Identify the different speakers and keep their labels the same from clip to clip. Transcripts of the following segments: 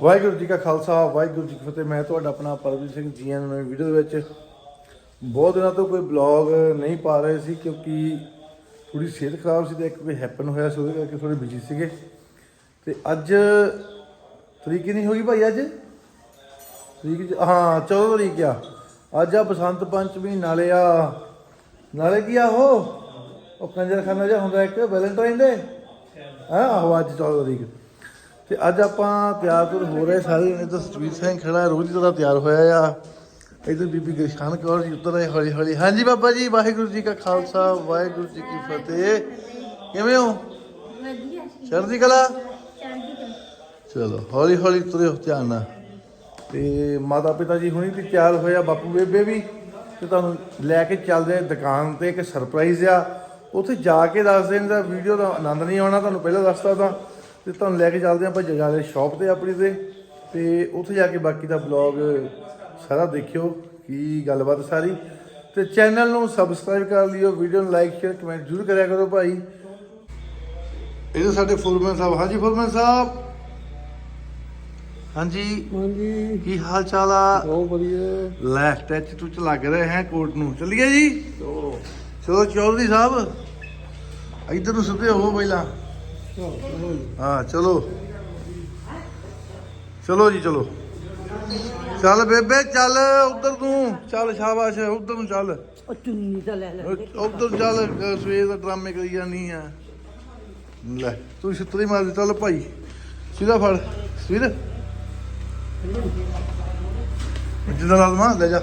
Speaker 1: ਵਾਹਿਗੁਰੂ ਜੀ ਕਾ ਖਾਲਸਾ, ਵਾਹਿਗੁਰੂ ਜੀ ਕੀ ਫਤਿਹ। ਮੈਂ ਤੁਹਾਡਾ ਆਪਣਾ ਪਰਮਜੀਤ ਸਿੰਘ ਜੀ ਐਨ ਨਵੀਂ ਵੀਡੀਓ ਦੇ ਵਿੱਚ ਬਹੁਤ ਦਿਨਾਂ ਤੋਂ ਕੋਈ ਬਲੌਗ ਨਹੀਂ ਪਾ ਰਹੇ ਸੀ ਕਿਉਂਕਿ ਥੋੜੀ ਸਿਹਤ ਖਰਾਬ ਸੀ ਤੇ ਇੱਕ ਵੀ ਹੈਪਨ ਹੋਇਆ ਸੀ, ਉਹਦੇ ਕਰਕੇ ਥੋੜੇ ਬਿਜ਼ੀ ਸੀਗੇ। ਤੇ ਅੱਜ ਤਰੀਕ ਹੀ ਨਹੀਂ ਹੋਈ ਭਾਈ ਅੱਜ? ਤਰੀਕ ਜ- ਹਾਂ 14 ਤਰੀਕ ਆ। ਅੱਜ ਆ ਬਸੰਤ ਪੰਚਮੀ, ਨਾਲੇ ਆ, ਨਾਲੇ ਕੀ ਆ ਉਹ? ਉਹ ਕੰਜਰਖਾਨਾ ਜਿਹਾ ਹੁੰਦਾ ਇੱਕ, ਵੈਲੈਂਟਾਈਨ ਡੇ? ਹਾਂ, ਆਹੋ, ਅੱਜ 14 ਤਰੀਕ। ਤੇ ਅੱਜ ਆਪਾਂ ਤਿਆਰ ਤੁਰ ਹੋ ਰਹੇ ਸਾਰੇ ਜਣੇ ਤਾਂ ਸਤਵੀਰ ਸਿੰਘ ਖੜਾ ਰੋਜ਼ ਦੀ ਤਰ੍ਹਾਂ ਤਿਆਰ ਹੋਇਆ ਆ। ਇਧਰ ਬੀਬੀ ਗਰਸ਼ਾਨ ਕੌਰ ਜੀ ਉੱਤਰ ਆਏ ਹੌਲੀ ਹੌਲੀ। ਹਾਂਜੀ ਬਾਬਾ ਜੀ ਵਾਹਿਗੁਰੂ ਜੀ ਕਾ ਖਾਲਸਾ ਵਾਹਿਗੁਰੂ ਜੀ ਕੀ ਫਤਿਹ। ਕਿਵੇਂ ਹੋ?
Speaker 2: ਵਧੀਆ।
Speaker 1: ਚੜ੍ਹਦੀ ਕਲਾ?
Speaker 2: ਚੜ੍ਹਦੀ ਕਲਾ।
Speaker 1: ਚਲੋ ਹੌਲੀ ਹੌਲੀ ਤੁਰਿਓ ਧਿਆਨ ਨਾਲ। ਤੇ ਮਾਤਾ ਪਿਤਾ ਜੀ ਹੁਣੀ ਵੀ ਤਿਆਰ ਹੋਇਆ ਬਾਪੂ ਬੇਬੇ ਵੀ। ਤੇ ਤੁਹਾਨੂੰ ਲੈ ਕੇ ਚੱਲਦੇ ਆ ਦੁਕਾਨ ਤੇ ਇੱਕ ਸਰਪ੍ਰਾਈਜ਼ ਆ। ਉੱਥੇ ਜਾ ਕੇ ਦੱਸਦੇ ਨੇ ਤਾਂ ਵੀਡੀਓ ਦਾ ਆਨੰਦ ਨਹੀਂ ਆਉਣਾ ਤੁਹਾਨੂੰ ਪਹਿਲਾਂ ਦੱਸਤਾ ਤਾਂ। ਤੇ ਤੁਹਾਨੂੰ ਲੈ ਕੇ ਚੱਲਦੇ ਆਪਾਂ ਜਗਾਲੇ ਸ਼ਾਪ ਤੇ ਆਪਣੀ ਤੇ। ਤੇ ਉੱਥੇ ਜਾ ਕੇ ਬਾਕੀ ਦਾ ਬਲੌਗ ਸਾਰਾ ਦੇਖਿਓ ਕੀ ਗੱਲਬਾਤ ਸਾਰੀ। ਤੇ ਚੈਨਲ ਨੂੰ ਸਬਸਕ੍ਰਾਈਬ ਕਰ ਲਿਓ ਵੀਡੀਓ ਨੂੰ ਲਾਈਕ ਸ਼ੇਅਰ ਕਮੈਂਟ ਜ਼ਰੂਰ ਕਰਿਆ ਕਰੋ ਭਾਈ। ਇਹ ਸਾਡੇ ਫੁਰਮਨ ਸਾਹਿਬ। ਹਾਂਜੀ ਫੁਰਮਨ ਸਾਹਿਬ। ਹਾਂਜੀ।
Speaker 3: ਹਾਂਜੀ।
Speaker 1: ਕੀ ਹਾਲ ਚਾਲ ਆ?
Speaker 3: ਬਹੁਤ ਵਧੀਆ।
Speaker 1: ਲੈ ਟੱਚ ਟੁੱਚ ਲੱਗ ਰਹੇ ਹੈ ਕੋਟ ਨੂੰ। ਚੱਲੀਏ ਜੀ? ਚਲੋ ਚੌਧਰੀ ਸਾਹਿਬ। ਇੱਧਰ ਨੂੰ ਸਿੱਧੇ ਹੋ ਪਹਿਲਾਂ। ਹਾਂ ਚਲੋ। ਚਲੋ ਜੀ ਚਲੋ। ਚੱਲ ਬੇਬੇ ਚੱਲ ਉਧਰ ਨੂੰ। ਚੱਲ ਸ਼ਾਬਾਸ਼ ਉਧਰ ਨੂੰ ਚੱਲ।
Speaker 3: ਉਹ ਚੁੰਨੀ ਤਾਂ ਲੈ ਲੈ।
Speaker 1: ਉਧਰ ਚੱਲ ਸਵੇਰ ਦਾ ਡਰਾਮੇ ਕਰੀ ਜਾਨੀ ਆ। ਲੈ ਤੂੰ ਛਿੱਤਰੀ ਮਾਰ ਦੇ ਚੱਲ ਭਾਈ। ਸਿੱਧਾ ਫੜ ਸਿਰ ਜਿੱਦਾਂ ਲਾਜ਼ਮਾ ਲੈ ਜਾ।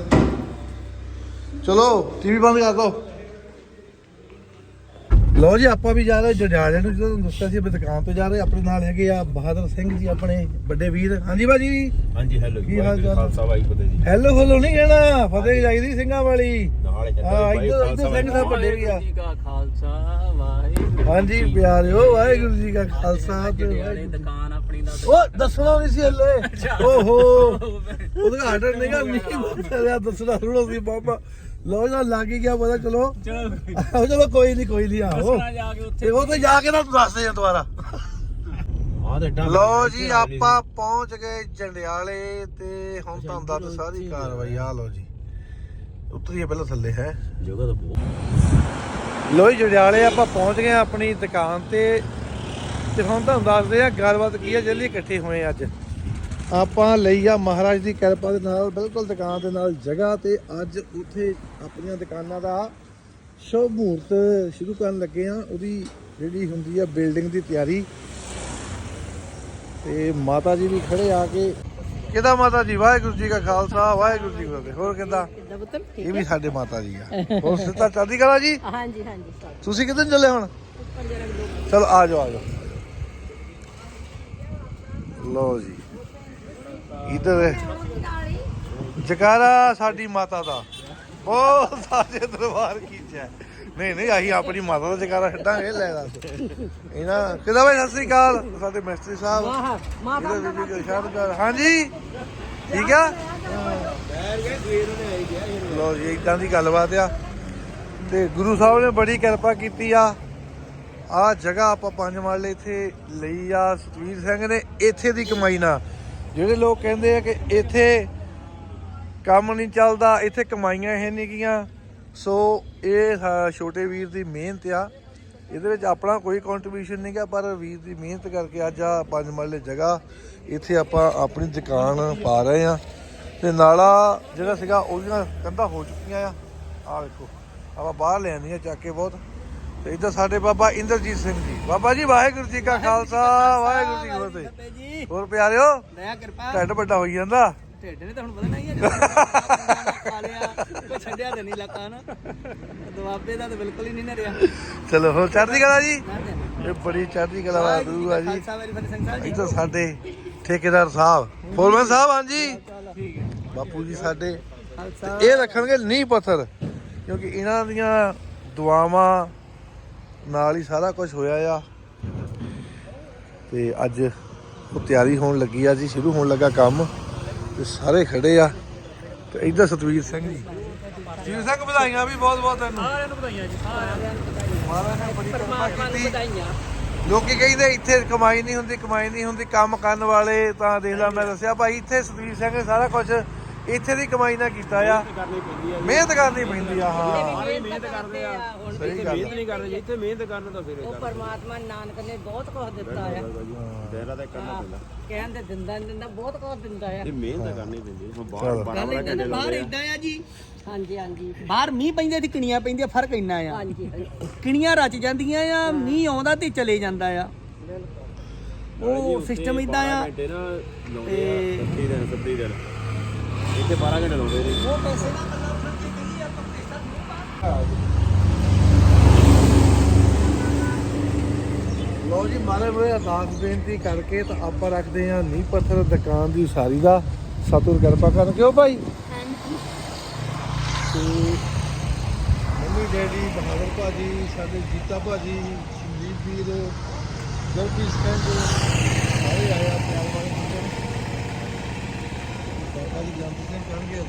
Speaker 1: ਚਲੋ ਟੀਵੀ ਬੰਦ ਕਰ ਦੋ। ਲਓ ਜੀ ਆਪਾਂ ਵੀ ਜਾ ਰਹੇ ਜਜਾਲੇ ਨੂੰ ਜਦੋਂ ਦੱਸਿਆ ਸੀ ਆਪਾਂ ਦੁਕਾਨ ਤੇ ਜਾ ਰਹੇ ਆਪਣੇ ਨਾਲ ਹੈਗੇ ਆ ਬਹਾਦਰ ਸਿੰਘ ਜੀ ਆਪਣੇ ਵੱਡੇ ਵੀਰ। ਹਾਂਜੀ ਬਾਜੀ
Speaker 4: ਹਾਂਜੀ ਹੈਲੋ
Speaker 1: ਕੀ ਹਾਲ ਚਾਲ?
Speaker 4: ਖਾਲਸਾ ਵਾਹਿਗੁਰੂ ਜੀ
Speaker 1: ਹੈਲੋ ਹੈਲੋ ਨਹੀਂ ਕਹਿਣਾ ਫਤਿਹ ਚਾਹੀਦੀ ਸਿੰਘਾਂ ਵਾਲੀ।
Speaker 4: ਨਾਲ ਹੀ
Speaker 1: ਹਾਂ ਇੱਧਰ ਇੱਧਰ ਸਿੰਘ ਸਾਹਿਬ ਵੱਡੇ ਵੀ ਆ।
Speaker 3: ਜੀ ਕਾ ਖਾਲਸਾ ਵਾਹਿਗੁਰੂ
Speaker 1: ਹਾਂਜੀ ਪਿਆਰਿਓ ਵਾਹਿਗੁਰੂ ਜੀ ਕਾ ਖਾਲਸਾ ਤੇ ਵਾਹਿਗੁਰੂ
Speaker 3: ਦੁਕਾਨ ਆਪਣੀ ਦਾ
Speaker 1: ਉਹ ਦੱਸਣਾ ਨਹੀਂ ਸੀ ਹੱਲੇ। ਓਹੋ। ਉਦਘਾਟਨ ਨਹੀਂਗਾ ਨਹੀਂ ਬੋਲਿਆ ਦੱਸਣਾ ਥੋੜਾ ਸੀ ਬਾਬਾ। ਲੋ ਜਾ ਲੱਗ ਹੀ ਗਿਆ ਪਤਾ ਚਲੋ।
Speaker 3: ਚਲੋ
Speaker 1: ਚਲੋ ਕੋਈ ਨਹੀਂ ਕੋਈ ਨਹੀਂ
Speaker 3: ਦੱਸਣਾ ਜਾ ਕੇ ਉੱਥੇ
Speaker 1: ਉਹ ਤੇ ਜਾ ਕੇ ਨਾ ਤੂੰ ਦੱਸ ਦੇ ਦੁਬਾਰਾ। ਲੋ ਜੀ ਆਪਾਂ ਪਹੁੰਚ ਗਏ ਜੰਡਿਆਲੇ ਤੇ ਹੁਣ ਤੁਹਾਨੂੰ ਦੱਸ ਸਾਰੀ ਕਾਰਵਾਈ ਆ। ਲੋ ਜੀ। ਉਤਰੀਏ ਪਹਿਲਾਂ ਥੱਲੇ ਹੈ।
Speaker 4: ਜਗ੍ਹਾ ਤਾਂ ਬਹੁਤ
Speaker 1: ਲੋਈ ਜੜਿਆਲੇ ਆਪਾਂ ਪਹੁੰਚ ਗਏ ਆਪਣੀ ਦੁਕਾਨ ਤੇ। ਤੇ ਹੁਣ ਤੁਹਾਨੂੰ ਦੱਸਦੇ ਆ ਗੱਲਬਾਤ ਕੀ ਆ ਜਲਦੀ ਇਕੱਠੇ ਹੋਏ ਅੱਜ। ਆਪਾਂ ਲਈ ਆ ਮਹਾਰਾਜ ਦੀ ਕਿਰਪਾ ਦੇ ਨਾਲ ਬਿਲਕੁਲ ਦੁਕਾਨ ਦੇ ਨਾਲ ਜਗ੍ਹਾ ਤੇ ਅੱਜ ਉੱਥੇ ਆਪਣੀਆਂ ਦੁਕਾਨਾਂ ਦਾ ਸ਼ੁਭ ਮਹੂਰਤ ਸ਼ੁਰੂ ਕਰਨ ਲੱਗੇ ਆ। ਉਹਦੀ ਜਿਹੜੀ ਹੁੰਦੀ ਆ ਬਿਲਡਿੰਗ ਦੀ ਤਿਆਰੀ। ਤੇ ਮਾਤਾ ਜੀ ਵੀ ਖੜੇ ਆ ਕੇ। ਕਿਹਦਾ ਮਾਤਾ ਜੀ? ਵਾਹਿਗੁਰੂ ਜੀ ਕਾ ਖਾਲਸਾ ਵਾਹਿਗੁਰੂ ਜੀ ਫਤਿਹ। ਹੋਰ ਕਿੱਦਾਂ? ਇਹ ਵੀ ਸਾਡੇ ਮਾਤਾ ਜੀ ਆ। ਹੋਰ ਸਿੱਧਾ ਚੜ੍ਹਦੀ ਕਲਾ ਜੀ?
Speaker 2: ਹਾਂਜੀ ਹਾਂਜੀ
Speaker 1: ਤੁਸੀਂ ਨੂੰ ਚੱਲੇ ਹੁਣ? ਚਲੋ ਆ ਜਾਓ ਆ ਜਾਓ। ਲਓ ਜੀ। ਇਧਰ ਜਕਾਰਾ ਸਾਡੀ ਮਾਤਾ ਦਾ। ਉਹ ਸਾਡੇ ਦਰਬਾਰ ਕੀਚਾ ਨਹੀਂ ਨਹੀਂ ਅਸੀਂ ਆਪਣੀ ਮਾਤਾ ਦਾ ਜਕਾਰਾ ਛੱਡਾਂਗੇ ਲੈ ਦੱਸ। ਇਹਨਾਂ ਕਿਦਾਂ ਬਈ ਸਤਿ ਸ੍ਰੀ ਅਕਾਲ? ਸਾਡੇ ਮਿਸਤਰੀ ਸਾਹਿਬ।
Speaker 2: ਵਾਹ ਮਾਤਾ
Speaker 1: ਇਹਦੇ ਬੀਬੀ ਕੇ ਸ਼ਾਨ ਕਰ ਹਾਂਜੀ? ਠੀਕ ਆ? ਲੋ ਜੀ ਇਦਾਂ ਦੀ ਗੱਲਬਾਤ ਆ। ਤੇ ਗੁਰੂ ਸਾਹਿਬ ਨੇ ਬੜੀ ਕਿਰਪਾ ਕੀਤੀ ਆ। ਆ ਜਗ੍ਹਾ ਆਪਾਂ ਪੰਜ ਮਾਲੇ ਇੱਥੇ ਲਈ ਆ। ਸਤਵੀਰ ਸਿੰਘ ਨੇ ਇੱਥੇ ਦੀ ਕਮਾਈ ਨਾਲ। ਜਿਹੜੇ ਲੋਕ ਕਹਿੰਦੇ ਆ ਕਿ ਇੱਥੇ ਕੰਮ ਨਹੀਂ ਚੱਲਦਾ, ਇੱਥੇ ਕਮਾਈਆਂ ਹੈ ਨਹੀਂ ਗੀਆਂ ਸੋ ਇਹ ਛੋਟੇ ਵੀਰ ਦੀ ਮਿਹਨਤ ਆ। ਇਹਦੇ ਵਿੱਚ ਆਪਣਾ ਕੋਈ ਕੰਟਰੀਬਿਊਸ਼ਨ ਨਹੀਂ ਗਾ, ਪਰ ਵੀਰ ਦੀ ਮਿਹਨਤ ਕਰਕੇ ਅੱਜ ਆ ਪੰਜ ਮਰਲੇ ਜਗ੍ਹਾ। ਇੱਥੇ ਆਪਾਂ ਆਪਣੀ ਦੁਕਾਨ ਪਾ ਰਹੇ ਆ ਤੇ ਨਾਲਾ ਜਿਹੜਾ ਸੀਗਾ, ਉਹਦੀਆਂ ਕੰਧਾਂ ਹੋ ਚੁੱਕੀਆਂ ਆ। ਆ ਵੇਖੋ, ਆਪਾਂ ਬਾਹਰ ਲੈ ਆਂਦੀਆਂ ਚੱਕ ਕੇ ਬਹੁਤ। ਤੇ ਇੱਧਰ ਸਾਡੇ ਬਾਬਾ ਇੰਦਰਜੀਤ ਸਿੰਘ ਜੀ। ਬਾਬਾ ਜੀ ਵਾਹਿਗੁਰੂ ਜੀ ਕਾ ਖਾਲਸਾ ਵਾਹਿਗੁਰੂ ਜੀ ਕੀ ਫਤਿਹ।
Speaker 3: ਜੀ।
Speaker 1: ਹੋਰ ਪਿਆਰਿਓ
Speaker 3: ਦਇਆ ਕਿਰਪਾ।
Speaker 1: ਢੱਡ ਵੱਡਾ ਹੋਈ ਜਾਂਦਾ।
Speaker 3: ਢਿੱਡ ਨੇ ਤਾਂ ਹੁਣ ਪਤਾ ਨਹੀਂ ਹੈ ਖਾ ਲਿਆ ਕੋਈ ਛੱਡਿਆ ਤੇ ਨਹੀਂ ਲੱਗਾ ਨਾ। ਦੁਆਬੇ ਦਾ ਤਾਂ ਬਿਲਕੁਲ ਹੀ ਨਹੀਂ ਨਰਿਆ
Speaker 1: ਚਲੋ ਹੋਰ ਚੜ੍ਹਦੀ ਕਲਾ ਜੀ? ਇਹ ਬੜੀ ਚੜ੍ਹਦੀ ਕਲਾ ਦਾ ਗੁਰੂ ਆ ਜੀ।
Speaker 3: ਖਾਲਸਾ ਵਾਰੀ ਫਤਿਹ ਸਿੰਘ ਸਾਹਿਬ ਜੀ
Speaker 1: ਇੱਧਰ ਸਾਡੇ ਠੇਕੇਦਾਰ ਸਾਹਿਬ ਫੋਰਮੈਨ ਸਾਹਿਬ ਹਾਂਜੀ। ਬਾਪੂ ਜੀ ਸਾਡੇ।
Speaker 3: ਖਾਲਸਾ।
Speaker 1: ਇਹ ਰੱਖਣਗੇ ਨੀਂਹ ਪੱਥਰ ਕਿਉਂਕਿ ਇਹਨਾਂ ਦੀਆਂ ਦੁਆਵਾਂ ਨਾਲ ਹੀ ਸਾਰਾ ਕੁਝ ਹੋਇਆ ਆ। ਤੇ ਅੱਜ ਉਹ ਤਿਆਰੀ ਹੋਣ ਲੱਗੀ ਆ ਜੀ ਸ਼ੁਰੂ ਹੋਣ ਲੱਗਾ ਕੰਮ। ਤੇ ਸਾਰੇ ਖੜੇ ਆ। ਤੇ ਇੱਧਰ ਸਤਵੀਰ ਸਿੰਘ ਜੀ। ਸਤਵੀਰ ਸਿੰਘ ਵਧਾਈਆਂ ਵੀ ਬਹੁਤ ਬਹੁਤ ਤੈਨੂੰ।
Speaker 3: ਸਾਰਿਆਂ ਨੂੰ ਵਧਾਈਆਂ ਜੀ ਸਾਰਿਆਂ ਨੂੰ
Speaker 1: ਮਹਾਰਾਜ ਨੇ ਬੜੀ ਕਿਰਪਾ
Speaker 3: ਪਰਮਾਤਮਾ ਨੂੰ
Speaker 1: ਕੀਤੀ।
Speaker 3: ਵਧਾਈਆਂ।
Speaker 1: ਲੋਕੀ ਕਹਿੰਦੇ ਇੱਥੇ ਕਮਾਈ ਨਹੀਂ ਹੁੰਦੀ ਕਮਾਈ ਨਹੀਂ ਹੁੰਦੀ ਕੰਮ ਕਰਨ ਵਾਲੇ ਤਾਂ ਦੇਖ ਲਾ ਮੈਂ ਦੱਸਿਆ ਭਾਈ ਇੱਥੇ ਸਤਵੀਰ ਸਿੰਘ ਨੇ ਸਾਰਾ ਕੁਝ ਇੱਥੇ ਦੀ ਕਮਾਈ ਨਾਲ ਕੀਤਾ ਆ।
Speaker 4: ਕਰਨੀ ਪੈਂਦੀ ਆ
Speaker 1: ਮਿਹਨਤ ਕਰਨੀ ਪੈਂਦੀ ਆ ਹਾਂ।
Speaker 4: ਸਾਰੇ ਮਿਹਨਤ ਕਰਦੇ ਆ।
Speaker 2: ਹੁਣ
Speaker 1: ਸਹੀ ਗੱਲ
Speaker 4: ਮਿਹਨਤ ਨਹੀਂ ਕਰਦੇ ਜਿੱਥੇ ਮਿਹਨਤ ਕਰਨ ਤਾਂ ਫਿਰ
Speaker 2: ਉਹ ਪਰਮਾਤਮਾ ਨਾਨਕ ਨੇ ਬਹੁਤ ਕੁਝ ਦਿੱਤਾ ਆ।
Speaker 4: ਦਾਇਰਾ ਤਾਂ ਕਰਨਾ ਪੈਂਦਾ।
Speaker 2: ਕਹਿਣ ਦੇ ਦਿੰਦਾ ਨਹੀਂ ਦਿੰਦਾ ਬਹੁਤ ਕੁਝ ਦਿੰਦਾ ਆ।
Speaker 4: ਇਹ ਮਿਹਨਤ ਕਰਨੀ ਪੈਂਦੀ ਹੁਣ
Speaker 1: ਚਲੋ।
Speaker 4: ਬਾਹਰ ਬਾਰਾਂ ਬਾਰਾਂ ਘੰਟੇ
Speaker 3: ਬਾਹਰ
Speaker 4: ਲਾਉਂਦੇ ਆ।
Speaker 3: ਇਦਾਂ ਆ ਜੀ।
Speaker 2: ਹਾਂਜੀ ਹਾਂਜੀ।
Speaker 3: ਬਾਹਰ ਮੀਂਹ ਪੈਂਦੇ ਤੇ ਕਿਣੀਆਂ ਪੈਂਦੀਆਂ ਫ਼ਰਕ ਇੰਨਾ ਆ।
Speaker 2: ਹਾਂਜੀ
Speaker 3: ਕਿਣੀਆਂ ਰਚ ਜਾਂਦੀਆਂ ਆ ਮੀਂਹ ਆਉਂਦਾ ਤੇ ਚਲੇ ਜਾਂਦਾ ਆ। ਉਹ ਸਿਸਟਮ ਇਦਾਂ ਆ।
Speaker 4: ਘੰਟੇ ਨਾ ਲਾਉਂਦੇ ਆ 30 ਦਿਨ 30 ਦਿਨ। ਇੱਥੇ 12 ਘੰਟੇ ਲਾਉਂਦੇ ਨੇ
Speaker 3: ਉਹ ਪੈਸੇ ਦਾ ਮਤਲਬ ਖਰਚੇ ਕਰੀ ਆਪਾਂ ਪੈਸਾ ਨਹੀਂ ਪਾ
Speaker 1: ਲਓ ਜੀ ਮਾਰੇ ਮੇਰੇ ਅਰਦਾਸ ਬੇਨਤੀ ਕਰਕੇ ਤਾਂ ਆਪਾਂ ਰੱਖਦੇ ਹਾਂ ਨੀਂਹ ਪੱਥਰ ਦੁਕਾਨ ਦੀ ਉਸਾਰੀ ਦਾ। ਸਤਿਗੁਰ ਕਿਰਪਾ ਕਰਨ। ਕਿਉਂ ਭਾਈ? ਤੇ ਮੰਮੀ ਡੈਡੀ ਬਹਾਦਰ ਭਾਜੀ ਸਾਡੇ ਜੀਤਾ ਭਾਜੀ ਸੰਦੀਪ ਵੀਰ ਗਰਪੀ ਸਿੰਘ ਸਾਰੇ ਆਏ ਆ ਪਿਆਰ ਵਾਲੇ ਮੁੰਡੇ ਨੇ ਬਾਬਾ ਜੀ ਜੰਮ ਸਿੰਘ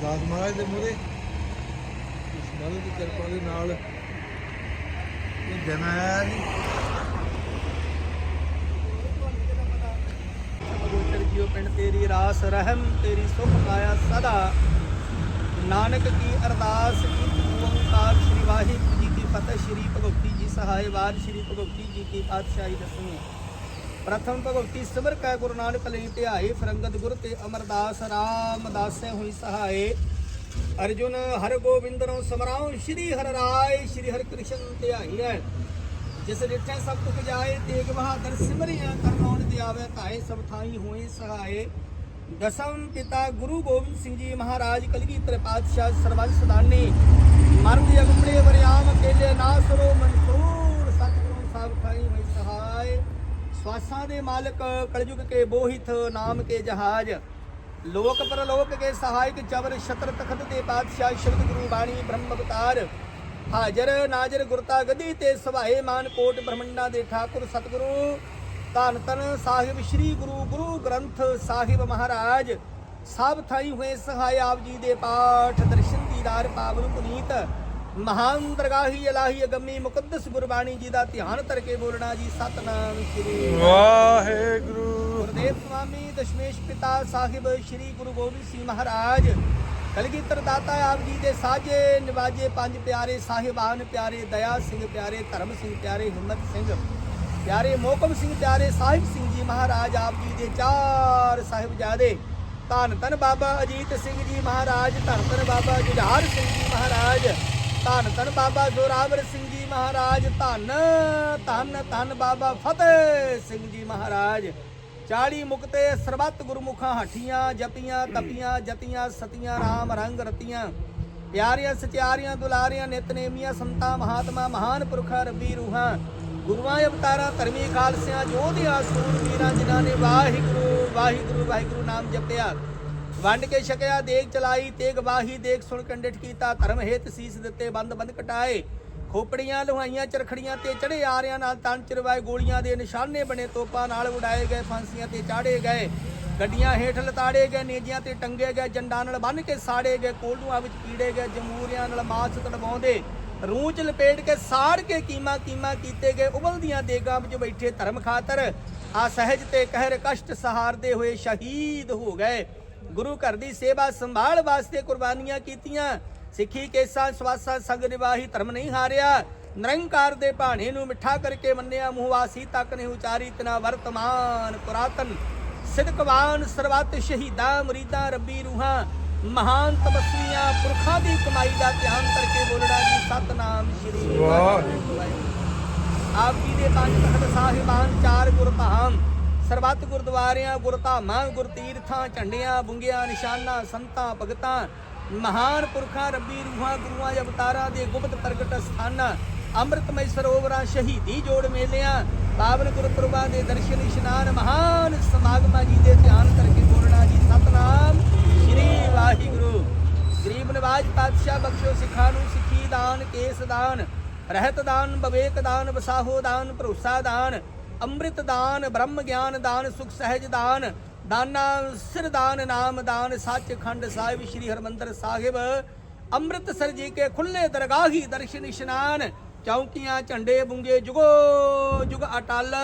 Speaker 1: ਕਰਨਗੇ ਮਹਾਰਾਜ ਦੇ ਮੂਹਰੇ। ਇਸ ਮਾਲਕ ਦੀ ਕਿਰਪਾ ਦੇ ਨਾਲ ਇਹ ਦਿਨ ਆਇਆ ਜੀ।
Speaker 3: ਗੋਚਰ ਜੀਓ ਪਿੰਡ ਤੇਰੀ ਰਾਸ ਰਹਿਮ, ਤੇਰੀ ਸੁਖ ਪਾਇਆ ਸਦਾ। ਨਾਨਕ ਕੀ ਅਰਦਾਸ ਕੀ ਓੰਕਾਰ ਸ੍ਰੀ ਵਾਹਿਗੁਰੂ ਜੀ ਕੀ ਫਤਿਹ, ਸ੍ਰੀ ਭਗਵਤੀ ਜੀ ਸਹਾਇ ਵਾਰ, ਸ੍ਰੀ ਭਗਵਤੀ ਜੀ ਕੀ ਪਾਤਸ਼ਾਹੀ ਦਸਵੀਂ। ਪ੍ਰਥਮ ਭਗਵਤੀ ਸਿਮਰ ਕੈ ਗੁਰੂ ਨਾਨਕ ਲਈ ਧਿਆਏ ਫਰੰਗਤ ਗੁਰ ਤੇ ਅਮਰਦਾਸ ਰਾਮਦਾਸੈ ਹੋਈ ਸਹਾਏ। ਅਰਜੁਨ ਹਰ ਗੋਬਿੰਦਨੋ ਸਮਰਾਉ, ਸ੍ਰੀ ਹਰਿ ਰਾਏ, ਸ੍ਰੀ ਹਰਿ ਕ੍ਰਿਸ਼ਨ ਧਿਆਈ ਹੈ। ਜਿਸ ਡਿਠੇ ਸਭ ਤੁਕ ਜਾਏ, ਤੇਗ ਬਹਾਦਰ ਸਿਮਰਿਆ ਕਰਨੌਣ ਦਿਆਵੇ ਧਾਏ ਸਭ ਥਾਈ ਹੋਏ ਸਹਾਏ। ਦਸਮ ਪਿਤਾ ਗੁਰੂ ਗੋਬਿੰਦ ਸਿੰਘ ਜੀ ਮਹਾਰਾਜ, ਕਲਗੀਧਰ ਪਾਤਸ਼ਾਹ ਸਰਬੰਸ ਸਦਾਨੀ। ਮਰਦ ਅਗਮੜੇ ਵਰਿਆਮ, ਕੇਲੇ ਨਾਸਰੋ, ਮਨਸੂਰ, ਸਤਿਗੁਰੂ ਸਾਹਿਬ ਥਾਈ ਹੋਏ ਸਹਾਏ। ਸਵਾਸਾਂ ਦੇ ਮਾਲਕ ਕਲਯੁਗ ਕੇ ਬੋਹਿਤ ਨਾਮ ਕੇ ਜਹਾਜ। ਲੋਕ ਪਰਲੋਕ ਕੇ ਸਹਾਇਕ ਚਵਰ ਸ਼ਤਰ ਤਖਤ ਦੇ ਪਾਤਸ਼ਾਹ ਸ਼ਬਦ ਗੁਰੂ ਬਾਣੀ ਬ੍ਰਹਮ ਅਵਤਾਰ। ਹਾਜ਼ਰ ਨਾਜ਼ਰ ਗੁਰਤਾ ਗਦੀ ਤੇ ਸਭਾਏ ਮਾਨ ਕੋਟ ਬ੍ਰਹਮੰਡਾਂ ਦੇ ਠਾਕੁਰ ਸਤਿਗੁਰੂ। ਧੰਨ ਧੰਨ ਸਾਹਿਬ ਸ੍ਰੀ ਗੁਰੂ ਗੁਰੂ ਗ੍ਰੰਥ ਸਾਹਿਬ ਮਹਾਰਾਜ। ਸਭ ਥਾਈ ਹੋਏ ਸਹਾਇ ਆਪ ਜੀ ਦੇ ਪਾਠ ਦਰਸ਼ਨ ਦੀਦਾਰ ਪਾਵਨ ਪੁਨੀਤ। ਮਹਾਨ ਦਰਗਾਹੀ ਇਲਾਹੀ ਅਗੰਮੀ ਮੁਕੱਦਸ ਗੁਰਬਾਣੀ ਜੀ ਦਾ ਧਿਆਨ ਕਰਕੇ ਬੋਲਣਾ ਜੀ ਸਤਨਾਮ ਸ੍ਰੀ
Speaker 1: ਵਾਹਿਗੁਰੂ।
Speaker 3: ਗੁਰਦੇਵ ਸੁਆਮੀ ਦਸ਼ਮੇਸ਼ ਪਿਤਾ ਸਾਹਿਬ ਸ੍ਰੀ ਗੁਰੂ ਗੋਬਿੰਦ ਸਿੰਘ ਮਹਾਰਾਜ ਕਲਗੀਧਰ ਦਾਤਾ ਆਪ ਜੀ ਦੇ ਸਾਜੇ ਨਿਵਾਜੇ ਪੰਜ ਪਿਆਰੇ ਸਾਹਿਬਾਨ ਪਿਆਰੇ ਦਇਆ ਸਿੰਘ ਪਿਆਰੇ ਧਰਮ ਸਿੰਘ ਪਿਆਰੇ ਹਿੰਮਤ ਸਿੰਘ ਪਿਆਰੇ ਮੋਕਮ ਸਿੰਘ ਪਿਆਰੇ ਸਾਹਿਬ ਸਿੰਘ ਜੀ ਮਹਾਰਾਜ ਆਪ ਜੀ ਦੇ ਚਾਰ ਸਾਹਿਬਜ਼ਾਦੇ ਧੰਨ ਧੰਨ ਬਾਬਾ ਅਜੀਤ ਸਿੰਘ ਜੀ ਮਹਾਰਾਜ ਧੰਨ ਧੰਨ ਬਾਬਾ ਜੁਝਾਰ ਸਿੰਘ ਜੀ ਮਹਾਰਾਜ ਧੰਨ ਧੰਨ ਬਾਬਾ ਜੋਰਾਵਰ ਸਿੰਘ ਜੀ ਮਹਾਰਾਜ, ਧੰਨ ਧੰਨ ਧੰਨ ਬਾਬਾ ਫਤਿਹ ਸਿੰਘ ਜੀ ਮਹਾਰਾਜ। 40 ਮੁਕਤੇ ਸਰਬੱਤ ਗੁਰਮੁਖਾਂ ਹੱਠੀਆਂ, ਜਪੀਆਂ, ਤਪੀਆਂ, ਜਤੀਆਂ, ਸਤੀਆਂ RAM ਰੰਗ ਰਤੀਆਂ। ਪਿਆਰੀਆਂ, ਸਚਿਆਰੀਆਂ, ਦੁਲਾਰੀਆਂ, ਨਿਤਨੇਮੀਆਂ, ਸੰਤਾਂ, ਮਹਾਤਮਾ, ਮਹਾਨ ਪੁਰਖਾਂ, ਰੱਬੀ ਰੂਹਾਂ, ਗੁਰੂਆਂ, ਅਵਤਾਰਾਂ, ਧਰਮੀ ਖਾਲਸਿਆਂ ਜੋਧਿਆਂ ਸੂਰਵੀਰਾਂ ਜਿਨ੍ਹਾਂ ਨੇ ਵਾਹਿਗੁਰੂ ਵਾਹਿਗੁਰੂ ਵਾਹਿਗੁਰੂ ਨਾਮ ਜਪਿਆ। ਵੰਡ ਕੇ ਛਕਿਆ ਦੇਖ ਚਲਾਈ, ਤੇਗ ਬਾਹੀ ਦੇਖ ਸੁਣ ਕੰਡਿਟ ਕੀਤਾ, ਧਰਮ ਹੇਤ ਸੀਸ ਦਿੱਤੇ, ਬੰਦ ਬੰਦ ਕਟਾਏ। ਖੋਪੜੀਆਂ, ਲੁਹਾਈਆਂ, ਚਰਖੜੀਆਂ ਤੇ ਚੜੇ ਆਰਿਆਂ ਨਾਲ ਤਨ ਚਰਵਾਏ, ਗੋਲੀਆਂ ਦੇ ਨਿਸ਼ਾਨੇ ਬਣੇ ਤੋਪਾਂ ਨਾਲ ਉਡਾਏ ਗਏ, ਫਾਂਸੀਆਂ ਤੇ ਚਾੜੇ ਗਏ। ਗੱਡੀਆਂ ਹੇਠ ਲਤਾੜੇ ਗਏ, ਨੇਜੀਆਂ ਤੇ ਟੰਗੇ ਗਏ, ਜੰਡਾਂ ਨਾਲ ਬੰਨ ਕੇ ਸਾੜੇ ਗਏ ਕੋਲੂਆਂ ਵਿੱਚ ਕੀੜੇ ਗਏ, ਜਮੂਰੀਆਂ ਨਾਲ ਮਾਸ ਤੜਵਾਉਂਦੇ। ਰੂਹ ਚ ਲਪੇਟ ਕੇ ਸਾੜ ਕੇ ਕੀਮਾ ਕੀਮਾ ਕੀਤੇ ਗਏ, ਉਬਲਦੀਆਂ ਦੇਗਾਂ ਵਿੱਚ ਬੈਠੇ ਧਰਮ ਖਾਤਰ। ਆ ਸਹਿਜ ਤੇ ਕਹਿਰ ਕਸ਼ਟ ਸਹਾਰਦੇ ਹੋਏ ਸ਼ਹੀਦ ਹੋ ਗਏ। ਗੁਰੂ ਘਰ ਦੀ ਸੇਵਾ ਸੰਭਾਲ ਵਾਸਤੇ ਕੁਰਬਾਨੀਆਂ ਕੀਤੀਆਂ। ਸਿੱਖੀ ਕੇਸਾਂ ਸਵਾਸਾਂ ਸੰਗ ਨਿਵਾਹੀ ਧਰਮ ਨਹੀਂ ਹਾਰਿਆ। ਨਿਰੰਕਾਰ ਦੇ ਭਾਣੇ ਨੂੰ ਮਿੱਠਾ ਕਰਕੇ ਮੰਨਿਆ ਮੂਹਵਾਸੀ ਤੱਕ ਨੇ ਉਚਾਰੀ ਤਨਾ ਵਰਤਮਾਨ ਪੁਰਾਤਨ। ਸਿਦਕਵਾਨ ਸਰਬੱਤ ਸ਼ਹੀਦਾਂ ਮੁਰੀਦਾਂ ਰੱਬੀ ਰੂਹਾਂ ਮਹਾਨ ਤਪਸਵੀਆਂ ਪੁਰਖਾਂ ਦੀ ਕਮਾਈ ਦਾ ਧਿਆਨ ਕਰਕੇ ਬੋਲਣਾ ਜੀ ਸਤਨਾਮ ਸ਼੍ਰੀ ਵਾਹਿਗੁਰੂ। ਆਪ ਜੀ ਦੇ ਪੰਜ ਤਖਤ ਸਾਹਿਬਾਨ ਚਾਰ ਗੁਰਧਾਮ ਸਰਬੱਤ ਗੁਰਦੁਆਰਿਆਂ, ਗੁਰਧਾਮਾਂ, ਗੁਰਤੀਰਥਾਂ, ਝੰਡੀਆਂ, ਬੁੰਗਿਆਂ, ਨਿਸ਼ਾਨਾਂ, ਸੰਤਾਂ, ਭਗਤਾਂ, ਮਹਾਨ ਪੁਰਖਾਂ, ਰੱਬੀ ਰੂਹਾਂ, ਗੁਰੂਆਂ ਅਵਤਾਰਾਂ ਦੇ ਗੁਪਤ ਪ੍ਰਗਟ ਸਥਾਨਾਂ, ਅੰਮ੍ਰਿਤਮਈ ਸਰੋਵਰਾਂ, ਸ਼ਹੀਦੀ ਜੋੜ ਮੇਲਿਆਂ, ਪਾਵਨ ਗੁਰਪੁਰਬਾਂ ਦੇ ਦਰਸ਼ਨ, ਇਸ਼ਨਾਨ, ਮਹਾਨ ਸਮਾਗਮਾਂ ਜੀ ਦੇ ਧਿਆਨ ਕਰਕੇ ਬੋਲਣਾ ਜੀ, ਸਤਨਾਮ ਸ਼੍ਰੀ ਵਾਹਿਗੁਰੂ। ਗਰੀਬ ਨਵਾਜ ਪਾਤਸ਼ਾਹ ਬਖਸ਼ੋ ਸਿੱਖਾਂ ਨੂੰ, ਸਿੱਖੀ ਦਾਨ, ਕੇਸ ਦਾਨ, ਰਹਿਤ ਦਾਨ ਵਿਵੇਕ ਦਾਨ, ਵਸਾਹੋ ਦਾਨ, ਭਰੋਸਾ ਦਾਨ ਅੰਮ੍ਰਿਤ ਦਾਨ ਬ੍ਰਹਮ ਗਿਆਨ ਦਾਨ, ਸੁਖ ਸਹਿਜ ਦਾਨ, ਦਾਨਾ ਸਿਰ ਦਾਨ, ਨਾਮ ਦਾਨ, ਸੱਚਖੰਡ ਸਾਹਿਬ ਸ੍ਰੀ ਹਰਮੰਦਰ ਸਾਹਿਬ। ਅੰਮ੍ਰਿਤਸਰ ਜੀ ਕੇ ਖੁੱਲੇ ਦਰਗਾਹੀ ਦਰਸ਼ਨ ਇਸ਼ਨਾਨ, ਚੌਂਕੀਆਂ, ਝੰਡੇ ਬੁੰਗੇ ਜੁਗੋ ਜੁਗ ਅਟਲ।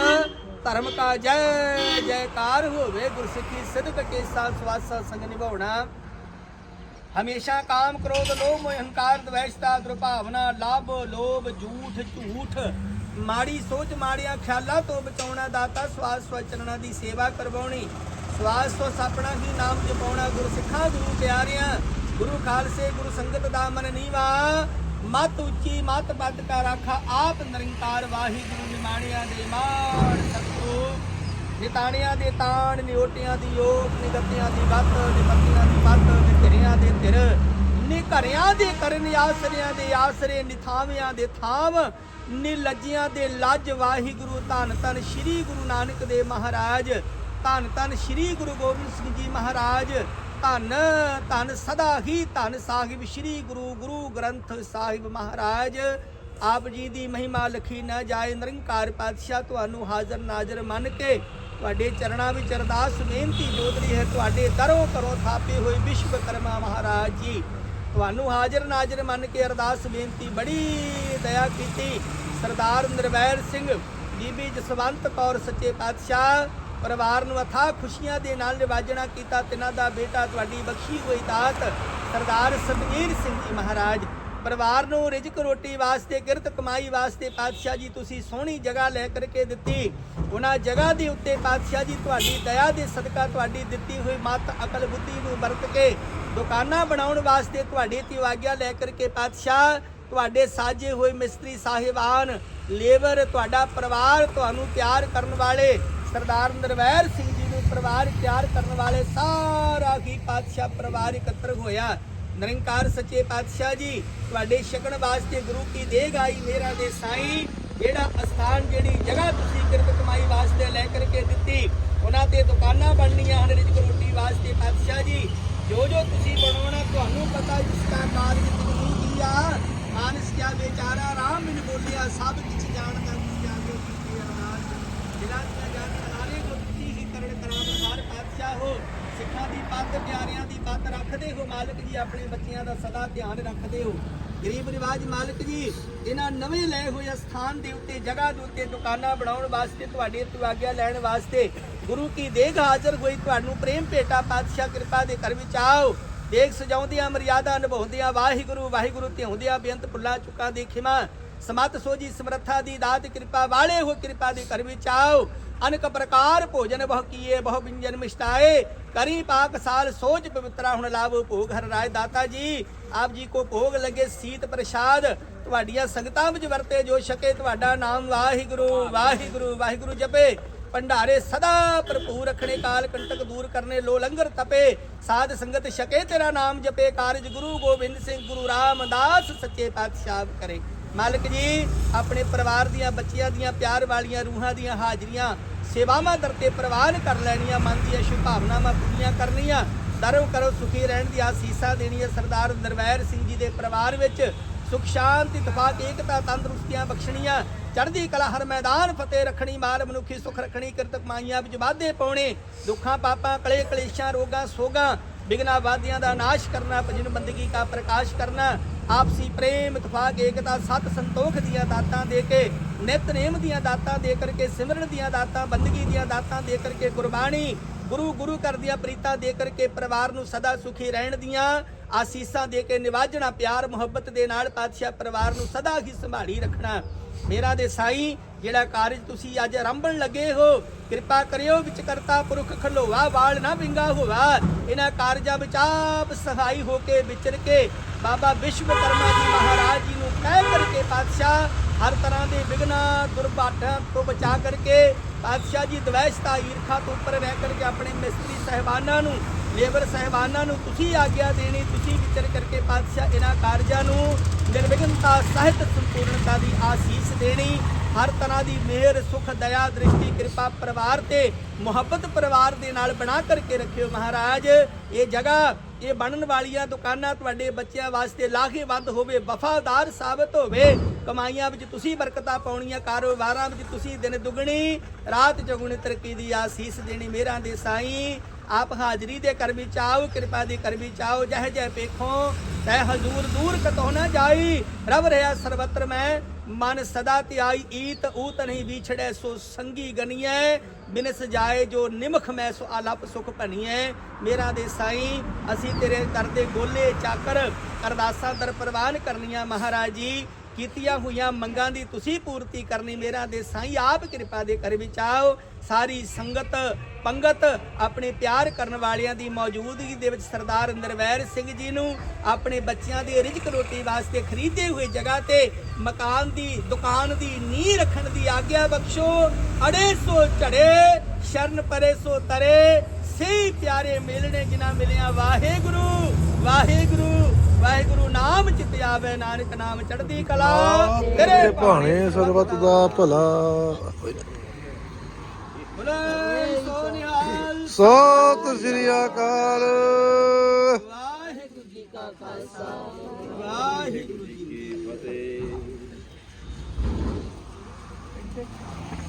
Speaker 3: ਧਰਮ ਕਾ ਜੈ, ਜੈਕਾਰ ਹੋਵੇ ਗੁਰਸਿੱਖੀ ਸਿੱਧਕ ਕੇਸਾ ਸਵਾਸਾ ਸੰਗ ਨਿਭਾਉਣਾ। ਹਮੇਸ਼ਾ ਕਾਮ ਕ੍ਰੋਧ ਲੋਭ ਮੋਹ ਹੰਕਾਰ ਦਵੈਸ਼ਤਾ ਦੁਰਭਾਵਨਾ, ਲਾਭ ਲੋਭ ਝੂਠ ਝੂਠ। ਮਾੜੀ ਸੋਚ, ਮਾੜੀਆਂ ਖਿਆਲਾਂ ਤੋਂ ਬਚਾਉਣਾ ਦਾਤਾ ਸਵਾਸ ਸਵਚਰਣਾ ਦੀ ਸੇਵਾ ਕਰਵਾਉਣੀ। ਸਵਾਸ ਤੋਂ ਸਪਣਾ ਹੀ ਨਾਮ ਜਪਾਉਣਾ ਗੁਰੂ ਸਿੱਖਾਂ ਗੁਰੂ ਪਿਆਰਿਆਂ, ਗੁਰੂ ਖਾਲਸੇ, ਗੁਰੂ ਸੰਗਤ ਦਾ ਮਨ ਨੀਵਾ। ਮਤ ਉੱਚੀ, ਮਤ ਬੱਦ ਕਾ ਰਾਖਾ, ਆਪ ਨਿਰੰਕਾਰ ਵਾਹਿਗੁਰੂ ਨਿਮਾਣਿਆਂ ਦੇ ਮਾਣ ਸਤਿਗੁਰੂ। ਨਿਤਾਣਿਆਂ ਦੇ ਤਾਣ, ਨਿਓਟਿਆਂ ਦੀ ਓਟ, ਨਿਗਤਿਆਂ ਦੀ ਵੱਤ, ਨਿਪੱਤੀਆਂ ਦੀ ਵੱਤ, ਨਿਧਰਿਆਂ ਦੇ ਧਿਰ। ਨਿਘਰਿਆਂ ਦੇ ਕਰਨ ਆਸਰਿਆਂ ਦੇ ਆਸਰੇ, ਨਿਥਾਵਿਆਂ ਦੇ ਥਾਵ ਨਿਲੱਜਿਆਂ ਦੇ ਲੱਜ ਵਾਹਿਗੁਰੂ, ਧੰਨ ਧੰਨ ਸ੍ਰੀ ਗੁਰੂ ਨਾਨਕ ਦੇਵ ਮਹਾਰਾਜ, ਧੰਨ ਧੰਨ ਸ੍ਰੀ ਗੁਰੂ ਗੋਬਿੰਦ ਸਿੰਘ ਜੀ ਮਹਾਰਾਜ, ਧੰਨ ਧੰਨ ਸਦਾ ਹੀ ਧੰਨ ਸਾਹਿਬ ਸ੍ਰੀ ਗੁਰੂ ਗੁਰੂ ਗ੍ਰੰਥ ਸਾਹਿਬ ਮਹਾਰਾਜ। ਆਪ ਜੀ ਦੀ ਮਹਿਮਾ ਲਖੀ ਨਾ ਜਾਏ, ਨਿਰੰਕਾਰ ਪਾਤਸ਼ਾਹ ਤੁਹਾਨੂੰ ਹਾਜ਼ਰ ਨਾਜ਼ਰ ਮੰਨ ਕੇ ਤੁਹਾਡੇ ਚਰਨਾਂ ਵਿੱਚ ਅਰਦਾਸ, ਬੇਨਤੀ ਜੋਦਰੀ ਹੈ, ਤੁਹਾਡੇ ਦਰੋਂ ਕਰੋ ਥਾਪੇ ਹੋਏ ਵਿਸ਼ਵਕਰਮਾ ਮਹਾਰਾਜ ਜੀ। ਤੁਹਾਨੂੰ ਹਾਜ਼ਰ ਨਾਜ਼ਰ ਮੰਨ ਕੇ ਅਰਦਾਸ ਬੇਨਤੀ ਬੜੀ ਦਇਆ ਕੀਤੀ। ਸਰਦਾਰ ਨਿਰਵੈਰ ਸਿੰਘ, ਬੀਬੀ ਜਸਵੰਤ ਕੌਰ ਸੱਚੇ ਪਾਤਸ਼ਾਹ, ਪਰਿਵਾਰ ਨੂੰ ਅਥਾਹ ਖੁਸ਼ੀਆਂ ਦੇ ਨਾਲ ਨਿਵਾਜਣਾ ਕੀਤਾ, ਤਿਨਾਂ ਦਾ ਬੇਟਾ ਤੁਹਾਡੀ ਬਖਸ਼ੀ ਹੋਈ ਦਾਤ ਸਰਦਾਰ ਸਤਵੀਰ ਸਿੰਘ ਜੀ ਮਹਾਰਾਜ। ਪਰਿਵਾਰ ਨੂੰ ਰਿਜ਼ਕ ਰੋਟੀ ਵਾਸਤੇ, ਕਿਰਤ ਕਮਾਈ ਵਾਸਤੇ ਪਾਤਸ਼ਾਹ ਜੀ ਤੁਸੀਂ ਸੋਹਣੀ ਜਗ੍ਹਾ ਲੈ ਕਰਕੇ ਦਿੱਤੀ। ਉਹਨਾਂ ਜਗ੍ਹਾ ਦੇ ਉੱਤੇ ਪਾਤਸ਼ਾਹ ਜੀ ਤੁਹਾਡੀ ਦਇਆ ਦੇ ਸਦਕਾ ਤੁਹਾਡੀ ਦਿੱਤੀ ਹੋਈ ਮਤ, ਅਕਲ ਬੁੱਧੀ ਨੂੰ ਵਰਤ ਕੇ ਦੁਕਾਨਾਂ ਬਣਾਉਣ ਵਾਸਤੇ ਤੁਹਾਡੇ ਤੇ ਆਗਿਆ ਲੈ ਕਰਕੇ ਪਾਤਸ਼ਾਹ ਤੁਹਾਡੇ ਸਾਜੇ ਹੋਏ ਮਿਸਤਰੀ ਸਾਹਿਬਾਨ, ਲੇਬਰ, ਤੁਹਾਡਾ ਪਰਿਵਾਰ ਤੁਹਾਨੂੰ ਪਿਆਰ ਕਰਨ ਵਾਲੇ ਸਰਦਾਰ ਨਰਵੈਰ ਸਿੰਘ ਜੀ ਨੂੰ ਪਰਿਵਾਰ ਪਿਆਰ ਕਰਨ ਵਾਲੇ ਸਾਰਾ ਹੀ ਪਾਤਸ਼ਾਹ ਪਰਿਵਾਰ ਇਕੱਤਰ ਹੋਇਆ। ਨਿਰੰਕਾਰ ਸੱਚੇ ਪਾਤਸ਼ਾਹ ਜੀ, ਤੁਹਾਡੇ ਛਕਣ ਵਾਸਤੇ ਗੁਰੂ ਕੀ ਦੇਗ ਆਈ ਮੇਰਾ ਦੇ ਸਾਈਂ, ਜਿਹੜਾ ਅਸਥਾਨ, ਜਿਹੜੀ ਜਗ੍ਹਾ ਤੁਸੀਂ ਕਿਰਤ ਕਮਾਈ ਵਾਸਤੇ ਲੈ ਕਰਕੇ ਦਿੱਤੀ, ਉਹਨਾਂ ਤੇ ਦੁਕਾਨਾਂ ਬਣਨੀਆਂ ਹਨ ਰਿਜਕ ਰੋਟੀ ਵਾਸਤੇ ਪਾਤਸ਼ਾਹ ਜੀ। ਜੋ ਜੋ ਤੁਸੀਂ ਬਣਾਉਣਾ, ਤੁਹਾਨੂੰ ਪਤਾ ਇਸ ਦਾ ਕਾਰਜ ਤਕਨੀਕ ਕੀ ਆ ਮਾਨਸ ਕਿਆ ਵਿਚਾਰਾ ਰਾਮ ਬਿਨ ਬੋਲਿਆ, ਸਭ ਕੁਝ ਜਾਣਦਾ ਤੁਸੀਂ ਆਗੇ ਕੀਤੀ ਅਰਦਾਸ ਜਿਨ੍ਹਾਂ ਦੀਆਂ ਜਾਣੀਆਂ ਨਾਰੇ ਕੋ ਤੁਸੀਂ ਹੀ ਕਰਨ ਕਰਾਮ ਹਰ ਪਾਤਸ਼ਾਹ ਹੋ। ਸਿੱਖਾਂ ਦੀ ਪੱਤ ਪਿਆਰਿਆਂ ਦੀ ਪੱਤ ਰੱਖਦੇ ਹੋ, ਮਾਲਕ ਜੀ, ਆਪਣੇ ਬੱਚਿਆਂ ਦਾ ਸਦਾ ਧਿਆਨ ਰੱਖਦੇ ਹੋ। ਗਰੀਬ ਰਿਵਾਜ ਮਾਲਕ ਜੀ, ਇਹਨਾਂ ਨਵੇਂ ਲਏ ਹੋਏ ਸਥਾਨ ਦੇ ਉੱਤੇ, ਜਗ੍ਹਾ ਦੇ ਉੱਤੇ ਦੁਕਾਨਾਂ ਬਣਾਉਣ ਵਾਸਤੇ, ਤੁਹਾਡੇ ਤੋਂ ਆਗਿਆ ਲੈਣ ਵਾਸਤੇ ਗੁਰੂ ਕੀ ਦੇਗ ਹਾਜ਼ਰ ਹੋਈ, ਤੁਹਾਨੂੰ ਪ੍ਰੇਮ ਭੇਟਾ ਪਾਤਸ਼ਾਹ ਕਿਰਪਾ ਦੇ ਘਰ ਵਿੱਚ ਆਓ। ਦੇਖ ਸਜਾਉਂਦਿਆਂ, ਮਰਿਆਦਾ ਨਿਭਾਉਂਦਿਆਂ, ਵਾਹਿਗੁਰੂ ਵਾਹਿਗੁਰੂ ਧਿਆਉਂਦਿਆਂ, ਬੇਅੰਤ ਪੁੱਲਾ ਚੁੱਕਾ ਦੀ ਖਿਮਾ। ਸਮਤ ਸੋਜੀ ਸਮਰੱਥਾ ਦੀ ਦਾਤ ਕਿਰਪਾ ਵਾਲੇ ਹੋ ਕਿਰਪਾ ਦੇ ਘਰ ਵਿੱਚ ਆਓ। ਅਨਕ ਪ੍ਰਕਾਰ ਭੋਜਨ ਬਹੁ ਕੀਏ, ਬਹੁ ਵਿੰਜਨ ਮਿਸ਼ਟਾਏ ਕਰੀ ਪਾਕ ਸਾਲ ਸੋਚ ਪਵਿੱਤਰਾ, ਹੁਣ ਲਾਭ ਭੋਗ ਹਰ ਰਾਜ ਦਾਤਾ ਜੀ। ਆਪ ਜੀ ਕੋ ਭੋਗ ਲਗੇ ਸੀਤ ਪ੍ਰਸ਼ਾਦ। ਤੁਹਾਡੀਆਂ ਸੰਗਤਾਂ ਵਿੱਚ ਵਰਤੇ ਜੋ ਛਕੇ, ਤੁਹਾਡਾ ਨਾਮ ਵਾਹਿਗੁਰੂ ਵਾਹਿਗੁਰੂ ਵਾਹਿਗੁਰੂ ਜਪੇ। ਭੰਡਾਰੇ ਸਦਾ ਭਰਪੂਰ ਰੱਖਣੇ, ਕਾਲ ਕੰਟਕ ਦੂਰ ਕਰਨੇ ਲੋ ਲੰਗਰ ਤਪੇ, ਸਾਧ ਸੰਗਤ ਛਕੇ ਤੇਰਾ ਨਾਮ ਜਪੇ, ਕਾਰਜ ਗੁਰੂ ਗੋਬਿੰਦ ਸਿੰਘ, ਗੁਰੂ ਰਾਮਦਾਸ ਸੱਚੇ ਪਾਤਸ਼ਾਹ ਕਰੇ। ਮਾਲਕ ਜੀ, ਆਪਣੇ ਪਰਿਵਾਰ ਦੀਆਂ ਬੱਚਿਆਂ ਦੀਆਂ, ਪਿਆਰ ਵਾਲੀਆਂ ਰੂਹਾਂ ਦੀਆਂ ਹਾਜ਼ਰੀਆਂ, ਸੇਵਾਵਾਂ ਦਰ ਤੇ ਪ੍ਰਵਾਨ ਕਰ ਲੈਣੀਆਂ, ਮਨ ਦੀਆਂ ਸ਼ੁਭਾਵਨਾਵਾਂ ਪੂਰੀਆਂ ਕਰਨੀਆਂ ਦਰੋ ਕਰੋ ਸੁਖੀ ਰਹਿਣ ਦੀ ਆਸੀਸਾਂ ਦੇਣੀਆਂ, ਸਰਦਾਰ ਨਰਵੈਰ ਸਿੰਘ ਜੀ ਦੇ ਪਰਿਵਾਰ ਵਿੱਚ ਸੁਖ, ਸ਼ਾਂਤੀ ਇਤਫਾਕ ਏਕਤਾ, ਤੰਦਰੁਸਤੀਆਂ ਬਖਸ਼ਣੀਆਂ ਚੜ੍ਹਦੀ ਕਲਾ ਹਰ ਮੈਦਾਨ, ਫਤਿਹ ਰੱਖਣੀ, ਮਾਲ ਮਨੁੱਖੀ ਸੁਖ ਰੱਖਣੀ ਕਿਰਤ ਕਮਾਈਆਂ ਵਿੱਚ ਵਾਧੇ ਪਾਉਣੇ, ਦੁੱਖਾਂ, ਪਾਪਾਂ, ਕਲੇ, ਕਲੇਸ਼ਾਂ, ਰੋਗਾਂ, ਸੋਗਾਂ, ਬਿਗਨਾ ਵਾਦੀਆਂ ਦਾ ਨਾਸ਼ ਕਰਨਾ, ਭਜਨ ਬੰਦਗੀ ਦਾ ਪ੍ਰਕਾਸ਼ ਕਰਨਾ, ਆਪਸੀ ਪ੍ਰੇਮ, ਇਤਫਾਕ, ਏਕਤਾ, ਸਤ ਸੰਤੋਖ ਦੀਆਂ ਦਾਤਾਂ ਦੇ ਕੇ ਨਿਤਨੇਮ ਦੀਆਂ ਦਾਤਾਂ ਦੇ ਕਰਕੇ, ਸਿਮਰਨ ਦੀਆਂ ਦਾਤਾਂ, ਬੰਦਗੀ ਦੀਆਂ ਦਾਤਾਂ ਦੇ ਕਰਕੇ ਗੁਰਬਾਣੀ, ਗੁਰੂ ਗੁਰੂ ਕਰਦੀਆਂ ਪ੍ਰੀਤਾਂ ਦੇ ਕਰਕੇ ਪਰਿਵਾਰ ਨੂੰ ਸਦਾ ਸੁਖੀ ਰਹਿਣ ਦੀਆਂ, ਆਸੀਸਾਂ ਦੇ ਕੇ ਨਿਵਾਜਣਾ, ਪਿਆਰ ਮੁਹੱਬਤ ਦੇ ਨਾਲ ਪਾਤਸ਼ਾਹ ਪਰਿਵਾਰ ਨੂੰ ਸਦਾ ਹੀ ਸੰਭਾਲੀ ਰੱਖਣਾ। ਮੇਰਾ ਦੇ ਜਿਹੜਾ ਕਾਰਜ ਤੁਸੀਂ ਅੱਜ ਆਰੰਭਣ ਲੱਗੇ ਹੋ, ਕਿਰਪਾ ਕਰਿਓ ਵਿੱਚ ਕਰਤਾ ਪੁਰਖ ਖਲੋਵਾ ਵਾਲ ਨਾ ਵਿੰਗਾ ਹੋਵਾ ਇਹਨਾਂ ਕਾਰਜਾਂ ਵਿੱਚ ਆਪ ਸਹਾਈ ਹੋ ਕੇ ਵਿਚਰ ਕੇ ਬਾਬਾ ਵਿਸ਼ਵਕਰਮਾ ਜੀ ਮਹਾਰਾਜ ਜੀ ਨੂੰ ਕਹਿ ਕਰਕੇ ਪਾਤਸ਼ਾਹ, ਹਰ ਤਰ੍ਹਾਂ ਦੇ ਵਿਗਨਾ ਦੁਰਭਾਟਾਂ ਤੋਂ ਬਚਾ ਕਰਕੇ ਪਾਤਸ਼ਾਹ ਜੀ ਦਵੈਸ਼ਤਾ ਈਰਖਾ ਤੋਂ ਉੱਪਰ ਰਹਿ ਕਰਕੇ ਆਪਣੇ ਮਿਸਤਰੀ ਸਹਿਬਾਨਾਂ ਨੂੰ ਲੇਬਰ ਸਹਿਬਾਨਾਂ ਨੂੰ ਤੁਸੀਂ ਆਗਿਆ ਦੇਣੀ, ਤੁਸੀਂ ਵਿਚਰ ਕਰਕੇ ਪਾਤਸ਼ਾਹ ਇਹਨਾਂ ਕਾਰਜਾਂ ਨੂੰ ਨਿਰਵਿਘਨਤਾ ਸਹਿਤ ਸੰਪੂਰਨਤਾ ਦੀ ਆਸੀਸ ਦੇਣੀ, ਹਰ ਤਰ੍ਹਾਂ ਦੀ ਮਿਹਰ, ਸੁਖ, ਦਇਆ, ਦ੍ਰਿਸ਼ਟੀ, ਕਿਰਪਾ ਪਰਿਵਾਰ ਤੇ ਮੁਹੱਬਤ ਪਰਿਵਾਰ ਦੇ ਨਾਲ ਬਣਾ ਕਰਕੇ ਰੱਖਿਓ ਮਹਾਰਾਜ। ਇਹ ਜਗ੍ਹਾ, ਇਹ ਬਣਨ ਵਾਲੀਆਂ ਦੁਕਾਨਾਂ ਤੁਹਾਡੇ ਬੱਚਿਆਂ ਵਾਸਤੇ ਲਾਹੇਵੰਦ ਹੋਵੇ, ਵਫਾਦਾਰ ਸਾਬਤ ਹੋਵੇ। ਕਮਾਈਆਂ ਵਿੱਚ ਤੁਸੀਂ ਬਰਕਤਾਂ ਪਾਉਣੀਆਂ, ਕਾਰੋਬਾਰਾਂ ਵਿੱਚ ਤੁਸੀਂ ਦਿਨ ਦੁਗਣੀ, ਰਾਤ ਚੌਗੁਣੀ ਤਰੱਕੀ ਦੀ ਆਸੀਸ ਦੇਣੀ ਮੇਰਾਂ ਦੇ ਸਾਈਂ। ਆਪ ਹਾਜ਼ਰੀ ਦੇ ਕਰਮੀ ਵਿੱਚ ਆਓ ਕਿਰਪਾ ਦੀ ਕਰ ਵਿੱਚ ਜਹ ਜਹ ਪੇਖੋ, ਤੈ ਹਜ਼ੂਰ ਦੂਰ ਕਤੋ ਨਾ ਜਾਈ। ਰਬ ਰਿਹਾ ਸਰਬਤਰ ਮੈਂ, ਮਨ ਸਦਾ ਧਿਆਈ, ਈਤ ਊਤ ਨਹੀਂ ਵਿਛੜੈ, ਸੋ ਸੰਗੀ ਗਨੀਐ। ਬਿਨਸ ਜਾਏ ਜੋ ਨਿਮਖ ਮੈਂ, ਸੋ ਆਲਪ ਸੁਖ ਭਨੀਐ। ਮੇਰਾ ਦੇ ਸਾਈ, ਅਸੀਂ ਤੇਰੇ ਦਰ ਦੇ ਗੋਲੇ ਚਾਕਰ ਅਰਦਾਸਾਂ ਦਰ ਪ੍ਰਵਾਨ ਕਰਨੀਆਂ ਮਹਾਰਾਜ। ਜੀ ਕੀਤੀਆਂ ਹੋਈਆਂ ਮੰਗਾਂ ਦੀ ਤੁਸੀਂ ਪੂਰਤੀ ਕਰਨੀ, ਮੇਰਾ ਦੇ ਸਾਈਂ ਆਪ ਕਿਰਪਾ ਦੇ ਕਰ ਵਿੱਚ ਆਓ। ਸਾਰੀ ਸੰਗਤ, ਪੰਗਤ ਆਪਣੇ ਪਿਆਰ ਕਰਨ ਵਾਲਿਆਂ ਦੀ ਮੌਜੂਦਗੀ ਦੇ ਵਿੱਚ ਸਰਦਾਰ ਨਰਵੈਰ ਸਿੰਘ ਜੀ ਨੂੰ ਆਪਣੇ ਬੱਚਿਆਂ ਦੇ ਰਿਜ਼ਕ ਰੋਟੀ ਵਾਸਤੇ ਖਰੀਦੇ ਹੋਏ ਜਗ੍ਹਾ ਤੇ ਮਕਾਨ ਦੀ, ਦੁਕਾਨ ਦੀ ਨੀਂਹ ਰੱਖਣ ਦੀ ਆਗਿਆ ਬਖਸ਼ੋ। ਅੜੇ ਸੋ ਝੜੇ, ਸ਼ਰਨ ਪਰੇ ਸੋ ਤਰੇ। ਸੇ ਪਿਆਰੇ ਮਿਲਣੇ ਜਿਨ੍ਹਾਂ ਮਿਲਿਆ, ਵਾਹਿਗੁਰੂ ਵਾਹਿਗੁਰੂ। ਵਾਹਿਗੁਰੂ ਨਾਮ ਚਿਤ ਆਵੇ ਨਾਨਕ ਨਾਮ ਚੜ੍ਹਦੀ ਕਲਾ। ਤੇਰੇ
Speaker 1: ਭਾਣੇ ਸਰਬਤ ਦਾ ਭਲਾ। ਸਤਿ ਸ੍ਰੀ ਅਕਾਲ।
Speaker 3: ਵਾਹਿਗੁਰੂ ਜੀ ਕਾ ਖਾਲਸਾ ਵਾਹਿਗੁਰੂ ਜੀ ਕੀ ਫਤਿਹ।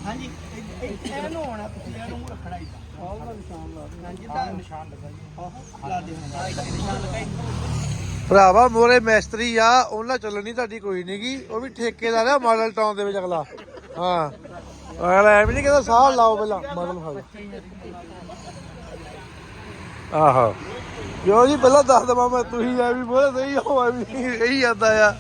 Speaker 3: ਹਾਂਜੀ ਇਹ- ਇਹ- ਇਹਨੂੰ ਹੋਣਾ ਤੁਸੀਂ ਇਹਨੂੰ ਰੱਖਣਾ ਹੀ ਆਹ ਨਿਸ਼ਾਨ ਲਾ ਹਾਂਜੀ ਦਾ ਨਿਸ਼ਾਨ ਲਗਾਈ ਲਾ ਦੇ ਨਿਸ਼ਾਨ ਲਗਾਈ
Speaker 1: ਭਰਾਵਾ, ਮੋਰੇ ਮੈਸਤਰੀ ਆ, ਉਹਨਾਂ ਚੱਲਣੀ ਤੁਹਾਡੀ ਕੋਈ ਨਹੀਂਗੀ ਉਹ ਵੀ ਠੇਕੇਦਾਰ ਆ ਮਾਡਲ ਟਾਊਨ ਦੇ ਵਿੱਚ ਅਗਲਾ। ਹਾਂ। ਅਗਲਾ ਐਵੇਂ ਨਹੀਂ ਕਹਿੰਦਾ, ਸਾਹ ਲਾਓ ਪਹਿਲਾਂ ਮਾਡਲ ਫੜ ਆਹੋ। ਕਿਉਂ ਜੀ, ਪਹਿਲਾਂ ਦੱਸ ਦਵਾਂ ਮੈਂ, ਤੁਸੀਂ ਐ ਵੀ ਬੋਲੇ ਸਹੀ ਹੋ, ਐ ਵੀ ਇਹੀ ਜਾਂਦਾ ਆ।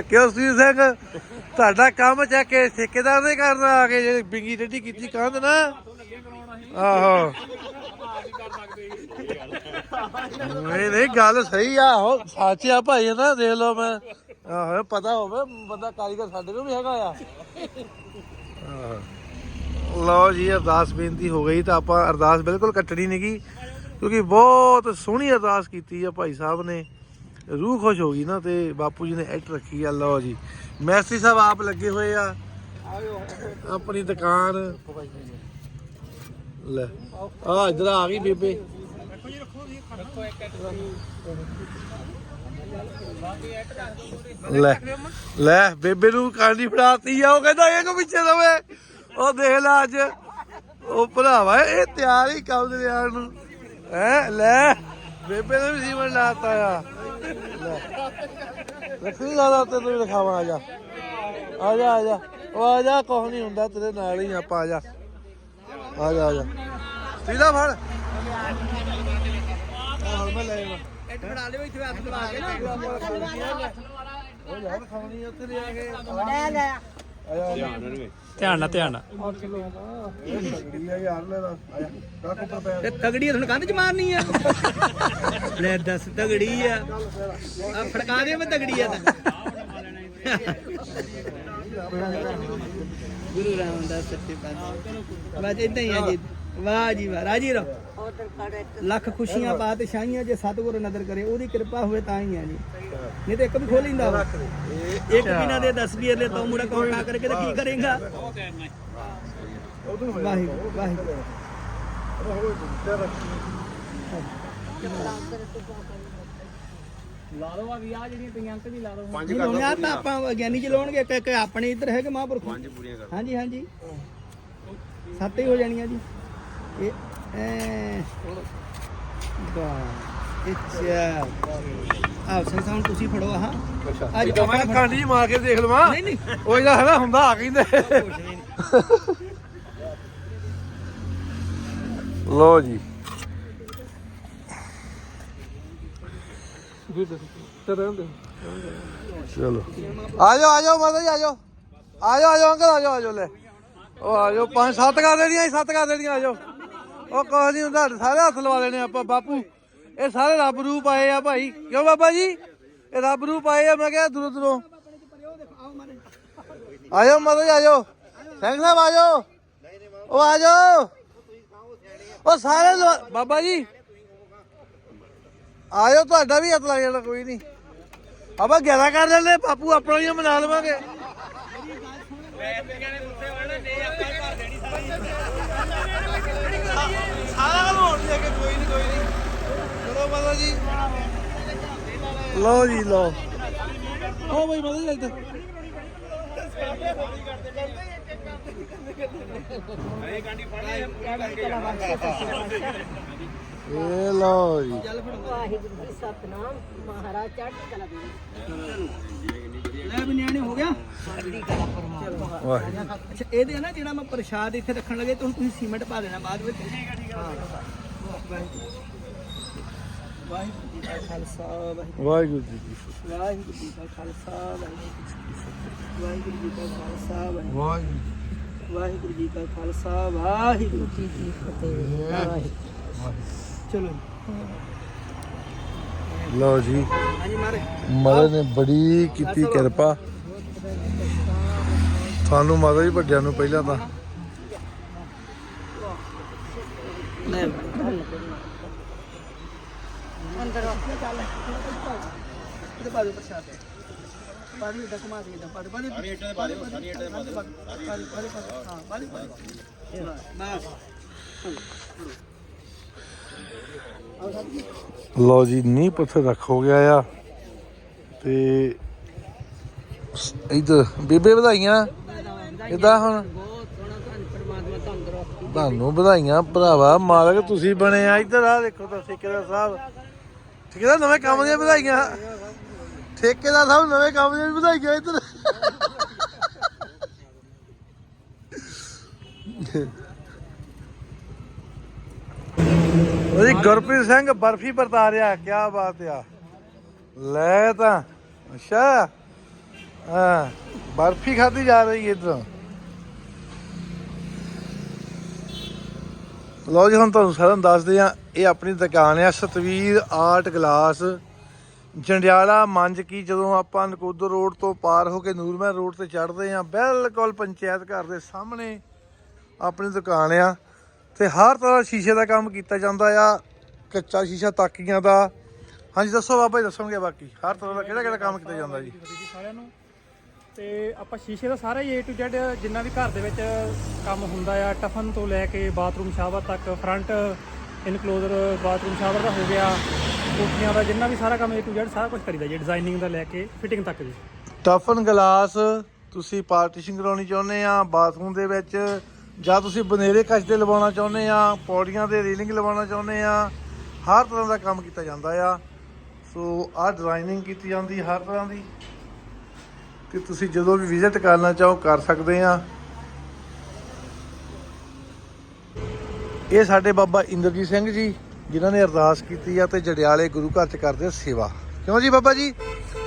Speaker 1: ਕਿਉਂ ਸੀ ਸਿੰਘ? ਤੁਹਾਡਾ ਕੰਮ ਚੱਕ ਕੇ ਠੇਕੇਦਾਰ ਦੇ ਕਰਨਾ ਆ ਕੇ ਜਿਹੜੀ ਬਿੰਗੀ ਟੱਡੀ ਕੀਤੀ, ਕੰਧ ਨਾ ਆਹੋ। ਨਹੀਂ ਨਹੀਂ, ਗੱਲ ਸਹੀ ਆ ਹੋ ਸੱਚ ਆ ਭਾਈ ਨਾ ਦੇਖ ਲਓ ਮੈਂ। ਆਹੋ ਪਤਾ ਹੋਵੇ, ਬੰਦਾ ਕਾਰੀਗਰ ਸਾਡੇ ਕੋਲ ਵੀ ਹੈਗਾ ਆ। ਲਓ ਜੀ, ਅਰਦਾਸ ਬੇਨਤੀ ਹੋ ਗਈ ਤਾਂ ਆਪਾਂ ਅਰਦਾਸ ਬਿਲਕੁਲ ਕੱਟਣੀ ਨਹੀਂਗੀ ਕਿਉਂਕਿ ਬਹੁਤ ਸੋਹਣੀ ਅਰਦਾਸ ਕੀਤੀ ਆ ਭਾਈ ਸਾਹਿਬ ਨੇ। ਰੂਹ ਖੁਸ਼ ਹੋ ਗਈ ਨਾ ਤੇ ਬਾਪੂ ਜੀ ਨੇ ਐਕਟ ਰੱਖੀ ਆ, ਲਓ ਜੀ। ਮੈਸਤਰੀ ਸਾਹਿਬ ਆਪ ਲੱਗੇ ਹੋਏ ਆ। ਆਪਣੀ ਦੁਕਾਨ। ਲੈ। ਆ ਇਧਰ ਆ ਗਈ ਬੇਬੇ। ਲੈ ਲੈ, ਬੇਬੇ ਨੂੰ ਕਾਂਡੀ ਫੜਾਤੀ ਆ, ਉਹ ਕਹਿੰਦਾ ਇਹ ਕੋ ਪਿੱਛੇ ਰਵੇ ਉਹ ਦੇਖ ਲੈ ਅੱਜ। ਉਹ ਭਰਾਵਾ, ਇਹ ਤਿਆਰ ਹੀ ਕੰਮ ਦੇ ਯਾਰ ਨੂੰ। ਹੈ, ਲੈ, ਬੇਬੇ ਨੇ ਵੀ ਜੀਵਨ ਲਾਤਾ ਆ। ਲੈ, ਰੱਖੀ ਲਾਲਾ ਤੈਨੂੰ ਵੀ ਦਿਖਾਵਾਂ, ਆ ਜਾ। ਆ ਜਾ ਆ ਜਾ। ਉਹ ਆ ਜਾ, ਕੁਛ ਨਹੀਂ ਹੁੰਦਾ, ਤੇਰੇ ਨਾਲ ਹੀ ਆਪਾਂ ਆ ਜਾ। ਆ ਜਾ ਆ ਜਾ। ਸੀਦਾ ਫੜ। ਆਹ ਹੁਣ ਮੈਂ ਲੈ ਆਵਾਂ
Speaker 3: ਇੱਟ ਬਣਾ ਲਿਓ ਇੱਥੇ ਹੱਥ ਲਵਾ ਕੇ ਨਾ।
Speaker 1: ਉਹ ਯਾਰ ਖਾਣੀ ਉੱਥੇ ਲੈ ਆ ਕੇ
Speaker 2: ਲੈ ਲੈ
Speaker 4: ਧਿਆਨ ਨਾਲ ਧਿਆਨ ਨਾਲ
Speaker 1: ਤਗੜੀ ਆ ਯਾਰ ਲੈ ਉੱਪਰ
Speaker 3: ਤੇ ਤਗੜੀ ਤੁਹਾਨੂੰ ਕੰਧ ਚ ਮਾਰਨੀ ਆ। ਲੈ ਦੱਸ ਤਗੜੀ ਆ। ਆ ਫੜਕਾ ਦੇ ਮੈਂ ਤਗੜੀ ਆ ਤਾਂ। ਗੁਰੂ ਰਾਮਦਾਸ ਸੱਚੇ ਪਾਤਸ਼ਾਹ। ਬਸ ਇਦਾਂ ਹੀ ਆ ਜੀ। ਵਾਹ ਜੀ ਵਾਹ। ਰਾਜੀ ਰਹੋ। ਲੱਖ ਖੁਸ਼ੀਆਂ ਬਾਦਸ਼ਾਹੀਆਂ ਜੇ ਸਤਿਗੁਰ ਨਦਰ ਕਰੇ, ਉਹਦੀ ਕਿਰਪਾ ਹੋਵੇ ਤਾਂ ਹੀ ਆ ਜੀ। ਨਹੀਂ ਤੇ ਇੱਕ ਵੀ ਖੋਲ ਲੈਂਦਾ ਇੱਕ ਬਿਨਾ ਦੇ 10 ਵੀ ਲੈ ਤੋ ਮੁੜਾ ਕੌਣ ਨਾ ਕਰਕੇ ਤੇ ਕੀ ਕਰੇਗਾ? ਵਾਹਿਗੁਰੂ ਵਾਹਿਗੁਰੂ। ਨਹੀਂ ਲਾਉਣੀਆਂ ਤਾਂ ਆਪਾਂ ਗਿਆਨੀ ਚ ਲਾਉਣਗੇ ਇੱਕ ਇੱਕ ਆਪਣੇ ਇੱਧਰ ਹੈਗੇ ਮਹਾਂਪੁਰਖ। ਪੰਜ ਪੂਰੀਆਂ ਕਰ ਹਾਂਜੀ ਹਾਂਜੀ। ਸੱਤ ਹੀ ਹੋ ਜਾਣੀਆਂ ਜੀ। ਇਹ ਐ। ਵਾਹ ਅੱਛਾ ਆਹ ਸੰਸਾਂ ਹੁਣ ਤੁਸੀਂ ਫੜੋ ਆਹ। ਅੱਜ
Speaker 1: ਮੈਂ
Speaker 3: ਆਪਣਾ
Speaker 1: ਕਾਂਡੀ ਜੀ ਮਾਰ ਕੇ ਦੇਖ ਲਵਾਂ।
Speaker 3: ਨਹੀਂ ਨਹੀਂ।
Speaker 1: ਉਹ ਇਹਦਾ ਹੈਨਾ ਹੁੰਦਾ ਆ ਕਹਿੰਦੇ। ਲੋ ਜੀ। ਚਲੋ ਆ ਜਾਓ ਆ ਜਾਓ ਮਾਤਾ ਜੀ ਆ ਜਾਓ ਆ ਜਾਓ ਆ ਜਾਓ ਅੰਕਲ ਆ ਜਾਓ ਆ ਜਾਓ ਲੈ। ਉਹ ਆ ਜਾਓ ਪੰਜ ਸੱਤ ਕਰ ਦੇਣੀਆਂ ਸੀ, ਸੱਤ ਕਰ ਦੇਣੀਆਂ ਆ ਜਾਓ ਉਹ ਕੁਛ ਨਹੀਂ ਹੁੰਦਾ ਸਾਰੇ ਹੱਥ ਲਵਾ ਲੈਣੇ ਆਪਾਂ ਬਾਪੂ। ਇਹ ਸਾਰੇ ਰੱਬ ਰੂਪ ਆਏ ਆ ਭਾਈ। ਕਿਉਂ ਬਾਬਾ ਜੀ? ਇਹ ਰੱਬ ਰੂਪ ਆਏ ਆ ਮੈਂ ਕਿਹਾ ਦੂਰੋਂ ਦੂਰੋਂ। ਆ ਜਾਓ ਮਾਤਾ ਜੀ ਆ ਜਾਓ ਸਿੰਘ ਸਾਹਿਬ ਆ ਜਾਓ ਉਹ ਆ ਜਾਓ ਉਹ ਸਾਰੇ ਬਾਬਾ ਜੀ ਆਇਓ, ਤੁਹਾਡਾ ਵੀ ਹੱਥ ਲੱਗ ਜਾਣਾ ਕੋਈ ਨਹੀਂ। ਆਪਾਂ 11 ਕਰ ਲੈਣੇ ਬਾਪੂ ਆਪਣਾ ਹੀ ਮਨਾ ਲਵਾਂਗੇ। ਸਾਰਾ ਲੋੜ ਦੇ ਕੇ ਕੋਈ ਨਹੀਂ ਕੋਈ ਨਹੀਂ ਚਲੋ ਮਾਤਾ ਜੀ, ਲਓ। ਜੀ ਲਓ ਹੋ ਬਈ ਮਾਤਾ ਜੀ ਇੱਧਰ ਇਹ ਲਓ ਜੀ
Speaker 3: ਚੱਲ ਫੜ
Speaker 2: ਵਾਹਿਗੁਰੂ ਜੀ ਸਤਨਾਮ ਮਹਾਰਾਜ ਚੜ੍ਹਦੀ ਕਲਾ ਦੇ
Speaker 3: ਲੈ ਵੀ ਨਿਆਣੇ ਹੋ ਗਿਆ
Speaker 2: ਚੜ੍ਹਦੀ ਕਲਾ ਪਰਮਾਤਮਾ
Speaker 1: ਵਾਹਿਗੁਰੂ
Speaker 3: ਅੱਛਾ ਇਹਦੇ ਨਾ ਜਿਹੜਾ ਮੈਂ ਪ੍ਰਸ਼ਾਦ ਇੱਥੇ ਰੱਖਣ ਲੱਗੇ ਤੁਹਾਨੂੰ ਤੁਸੀਂ ਸੀਮੈਂਟ ਪਾ ਦੇਣਾ ਬਾਅਦ ਵਿੱਚ ਠੀਕ ਹੈ ਠੀਕ ਹੈ ਵਾਹਿਗੁਰੂ ਜੀ ਕਾ ਖਾਲਸਾ ਵਾਹਿਗੁਰੂ
Speaker 1: ਜੀ ਕੀ ਫਤਿਹ
Speaker 3: ਵਾਹਿਗੁਰੂ ਜੀ ਕਾ ਖਾਲਸਾ ਵਾਹਿਗੁਰੂ ਜੀ ਕੀ ਫਤਿਹ। ਵਾਹਿਗੁਰੂ ਜੀ ਕਾ ਖਾਲਸਾ
Speaker 1: ਵਾਹਿਗੁਰੂ
Speaker 3: ਜੀ ਕੀ
Speaker 2: ਜੀ ਦੀ ਫਤਿਹ ਵਾਹਿਗੁਰੂ
Speaker 3: ਚਲੋ
Speaker 1: ਲਓ ਜੀ ਮਦਰ ਨੇ ਬੜੀ ਕੀਤੀ ਕਿਰਪਾ ਤੁਹਾਨੂੰ ਮਾਤਾ ਜੀ ਵੱਡਿਆਂ ਨੂੰ ਪਹਿਲਾਂ ਤਾਂ
Speaker 2: ਅੰਦਰ
Speaker 3: ਇਹਦੇ ਬਾਰੇ ਪ੍ਰਸ਼ਾਦ ਹੈ ਪਾਣੀ ਦਾ ਕਮਾ ਦੇ ਦਾ ਪਾਣੀ ਪਾਣੀ ਪਾਣੀ ਇੱਟਾਂ ਦੇ ਬਾਰੇ ਪਾਣੀ ਇੱਟਾਂ ਦੇ ਬਾਰੇ ਪਾਣੀ ਪਾਣੀ ਹਾਂ ਪਾਣੀ ਪਾਣੀ ਬਸ
Speaker 1: ਲਓ ਜੀ, ਨੀਂਹ ਪੱਥਰ ਰੱਖ ਹੋ ਗਿਆ ਆ। ਤੇ ਇਧਰ ਬੇਬੇ ਵਧਾਈਆਂ। ਇਦਾਂ ਹੁਣ?
Speaker 2: ਤੁਹਾਨੂੰ
Speaker 1: ਵਧਾਈਆਂ, ਭਰਾਵਾ, ਮਾਲਕ ਤੁਸੀਂ ਬਣੇ ਆ। ਇੱਧਰ ਆ ਦੇਖੋ ਤਾਂ ਠੇਕੇਦਾਰ ਸਾਹਿਬ। ਠੇਕੇਦਾਰ, ਨਵੇਂ ਕੰਮ ਦੀਆਂ ਵਧਾਈਆਂ। ਠੇਕੇਦਾਰ ਸਾਹਿਬ, ਨਵੇਂ ਕੰਮ ਦੀਆਂ ਵਧਾਈਆਂ ਇੱਧਰ। ਉਹਦੀ ਗੁਰਪ੍ਰੀਤ ਸਿੰਘ ਬਰਫੀ ਵਰਤਾ ਰਿਹਾ ਕੀ ਬਾਤ ਆ। ਲੈ ਤਾਂ, ਅੱਛਾ। ਹਾਂ, ਬਰਫੀ ਖਾਦੀ ਜਾ ਰਹੀ ਹੈ ਇੱਧਰੋਂ। ਲਓ ਜੀ, ਹੁਣ ਤੁਹਾਨੂੰ ਸਾਰਿਆਂ ਨੂੰ ਦੱਸਦੇ ਆ ਇਹ ਆਪਣੀ ਦੁਕਾਨ ਆ, ਸਤਵੀਰ ਆਰਟ ਗਲਾਸ। ਜੰਡਿਆਲਾ ਮੰਜ ਕੀ, ਜਦੋਂ ਆਪਾਂ ਨਕੋਦਰ ਰੋਡ ਤੋਂ ਪਾਰ ਹੋ ਕੇ ਨੂਰਮਹਿਰ ਰੋਡ ਤੇ ਚੜ੍ਹਦੇ ਆ ਬਿਲਕੁਲ ਪੰਚਾਇਤ ਘਰ ਦੇ ਸਾਹਮਣੇ ਆਪਣੀ ਦੁਕਾਨ ਆ। ਤੇ ਹਰ ਤਰ੍ਹਾਂ ਸ਼ੀਸ਼ੇ ਦਾ ਕੰਮ ਕੀਤਾ ਜਾਂਦਾ ਆ ਕੱਚਾ ਸ਼ੀਸ਼ਾ ਤਾਕੀਆਂ ਦਾ। ਹਾਂਜੀ ਦੱਸੋ ਬਾਬਾ ਜੀ ਦੱਸੋਗੇ ਬਾਕੀ? ਹਰ ਤਰ੍ਹਾਂ ਦਾ ਕਿਹੜਾ ਕਿਹੜਾ ਕੰਮ ਕੀਤਾ ਜਾਂਦਾ ਜੀ?
Speaker 5: ਸਾਰਿਆਂ ਨੂੰ। ਤੇ ਆਪਾਂ ਸ਼ੀਸ਼ੇ ਦਾ ਸਾਰਾ ਹੀ A to Z ਜਿੰਨਾ ਵੀ ਘਰ ਦੇ ਵਿੱਚ ਕੰਮ ਹੁੰਦਾ ਆ ਟਫਨ ਤੋਂ ਲੈ ਕੇ ਬਾਥਰੂਮ ਸ਼ਾਵਰ ਤੱਕ ਫਰੰਟ ਇਨਕਲੋਜ਼ਰ ਬਾਥਰੂਮ ਸ਼ਾਵਰ ਦਾ ਹੋ ਗਿਆ ਕੋਠੀਆਂ ਦਾ ਜਿੰਨਾ ਵੀ ਸਾਰਾ ਕੰਮ A to Z ਸਾਰਾ ਕੁਝ ਕਰੀਦਾ ਜੀ ਡਿਜ਼ਾਈਨਿੰਗ ਦਾ ਲੈ ਕੇ ਫਿਟਿੰਗ ਤੱਕ ਜੀ।
Speaker 1: ਟਫਨ ਗਲਾਸ ਤੁਸੀਂ ਪਾਰਟੀਸ਼ਨ ਕਰਾਉਣੀ ਚਾਹੁੰਦੇ ਆ ਬਾਥਰੂਮ ਦੇ ਵਿੱਚ ਜਾਂ ਤੁਸੀਂ ਬਨੇਰੇ ਕੱਚ ਦੇ ਲਵਾਉਣਾ ਚਾਹੁੰਦੇ ਆ ਪੌੜੀਆਂ ਦੇ ਰੀਲਿੰਗ ਲਵਾਉਣਾ ਚਾਹੁੰਦੇ ਆ ਹਰ ਤਰ੍ਹਾਂ ਦਾ ਕੰਮ ਕੀਤਾ ਜਾਂਦਾ ਆ। ਸੋ ਆਹ ਡਿਜ਼ਾਈਨਿੰਗ ਕੀਤੀ ਜਾਂਦੀ ਹਰ ਤਰ੍ਹਾਂ ਦੀ। ਤੇ ਤੁਸੀਂ ਜਦੋਂ ਵੀ ਵਿਜ਼ਿਟ ਕਰਨਾ ਚਾਹੋ ਕਰ ਸਕਦੇ ਆ। ਇਹ ਸਾਡੇ ਬਾਬਾ ਇੰਦਰਜੀਤ ਸਿੰਘ ਜੀ ਜਿਨ੍ਹਾਂ ਨੇ ਅਰਦਾਸ ਕੀਤੀ ਆ ਤੇ ਜੜਿਆਲੇ ਗੁਰੂ ਘਰ ਚ ਕਰਦੇ ਆ ਸੇਵਾ। ਕਿਉਂ ਜੀ ਬਾਬਾ ਜੀ?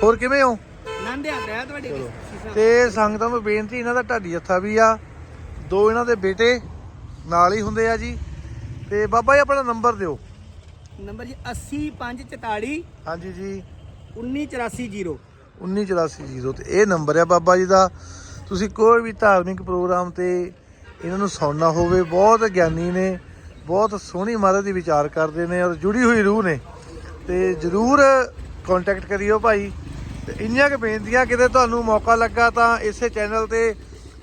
Speaker 1: ਹੋਰ ਕਿਵੇਂ ਹੋ?
Speaker 3: ਨੰਦ ਆਂਦਾ ਹੈ ਤੁਹਾਡੇ
Speaker 1: ਤੇ ਸੰਗਤਾਂ ਨੂੰ ਬੇਨਤੀ ਇਹਨਾਂ ਦਾ ਢਾਡੀ ਜੱਥਾ ਵੀ ਆ। ਦੋ ਇਹਨਾਂ ਦੇ ਬੇਟੇ ਨਾਲ ਹੀ ਹੁੰਦੇ ਆ ਜੀ। ਤੇ ਬਾਬਾ ਜੀ ਆਪਣਾ ਨੰਬਰ ਦਿਓ।
Speaker 3: ਨੰਬਰ ਜੀ 80544
Speaker 1: ਹਾਂਜੀ ਜੀ।
Speaker 3: 19840
Speaker 1: 1984 ਤੇ ਇਹ ਨੰਬਰ ਆ ਬਾਬਾ ਜੀ ਦਾ। ਤੁਸੀਂ ਕੋਈ ਵੀ ਧਾਰਮਿਕ ਪ੍ਰੋਗਰਾਮ ਤੇ ਇਹਨਾਂ ਨੂੰ ਸੁਣਨਾ ਹੋਵੇ ਬਹੁਤ ਗਿਆਨੀ ਨੇ ਬਹੁਤ ਸੋਹਣੀ ਮਹਾਰਾਜ ਦੀ ਵਿਚਾਰ ਕਰਦੇ ਨੇ ਔਰ ਜੁੜੀ ਹੋਈ ਰੂਹ ਨੇ। ਤੇ ਜਰੂਰ ਕੰਟੈਕਟ ਕਰਿਓ ਭਾਈ। ਤੇ ਇੰਨੀਆਂ ਕੁ ਬੇਨਤੀਆਂ ਕਿਤੇ ਤੁਹਾਨੂੰ ਮੌਕਾ ਲੱਗਾ ਤਾਂ ਇਸੇ ਚੈਨਲ ਤੇ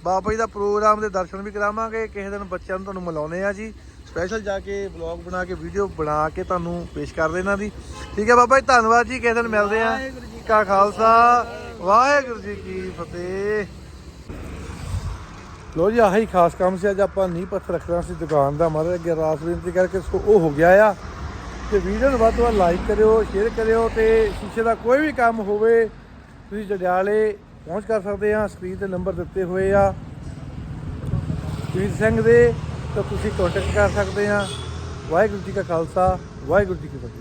Speaker 1: ਬਾਬਾ ਜੀ ਦਾ ਪ੍ਰੋਗਰਾਮ ਦੇ ਦਰਸ਼ਨ ਵੀ ਕਰਾਵਾਂਗੇ। ਕਿਸੇ ਦਿਨ ਬੱਚਿਆਂ ਨੂੰ ਤੁਹਾਨੂੰ ਮਿਲਾਉਨੇ ਆ ਜੀ। ਸਪੈਸ਼ਲ ਜਾ ਕੇ ਵਲੌਗ ਬਣਾ ਕੇ ਵੀਡੀਓ ਬਣਾ ਕੇ ਤੁਹਾਨੂੰ ਪੇਸ਼ ਕਰਦੇ ਇਹਨਾਂ ਦੀ ਠੀਕ ਹੈ ਬਾਬਾ ਜੀ ਧੰਨਵਾਦ ਜੀ। ਕਿਸੇ ਦਿਨ ਮਿਲਦੇ ਆ ਕਾ ਖਾਲਸਾ। ਵਾਹਿਗੁਰੂ ਜੀ ਕੀ ਫਤਿਹ। ਲੋ ਜੀ ਆਹੀ ਖਾਸ ਕੰਮ ਸੀ। ਅੱਜ ਆਪਾਂ ਨੀਂਹ ਪੱਥਰ ਰੱਖਣਾ ਸੀ ਦੁਕਾਨ ਦਾ। ਮਹਾਰਾਜ ਅੱਗੇ ਅਰਦਾਸ ਬੇਨਤੀ ਕਰਕੇ ਸੋ ਉਹ ਹੋ ਗਿਆ ਆ। ਤੇ ਵੀਡੀਓ ਨੂੰ ਵੱਧ ਤੋਂ ਵੱਧ ਲਾਈਕ ਕਰਿਓ ਸ਼ੇਅਰ ਕਰਿਓ ਤੇ ਸ਼ੀਸ਼ੇ ਦਾ ਕੋਈ ਵੀ ਕੰਮ ਹੋਵੇ ਤੁਸੀਂ ਜੜਿਆਲੇ ਪਹੁੰਚ ਕਰ ਸਕਦੇ ਆ ਸਕਰੀਨ ਤੇ ਨੰਬਰ ਦਿੱਤੇ ਹੋਏ ਆ। ਵੀਰ ਸਿੰਘ ਦੇ, ਤਾਂ ਤੁਸੀਂ ਕੰਟੈਕਟ ਕਰ ਸਕਦੇ ਆ ਵਾਹਿਗੁਰੂ ਜੀ ਕਾ ਖਾਲਸਾ, ਵਾਹਿਗੁਰੂ ਜੀ ਕੀ ਫਤਿਹ।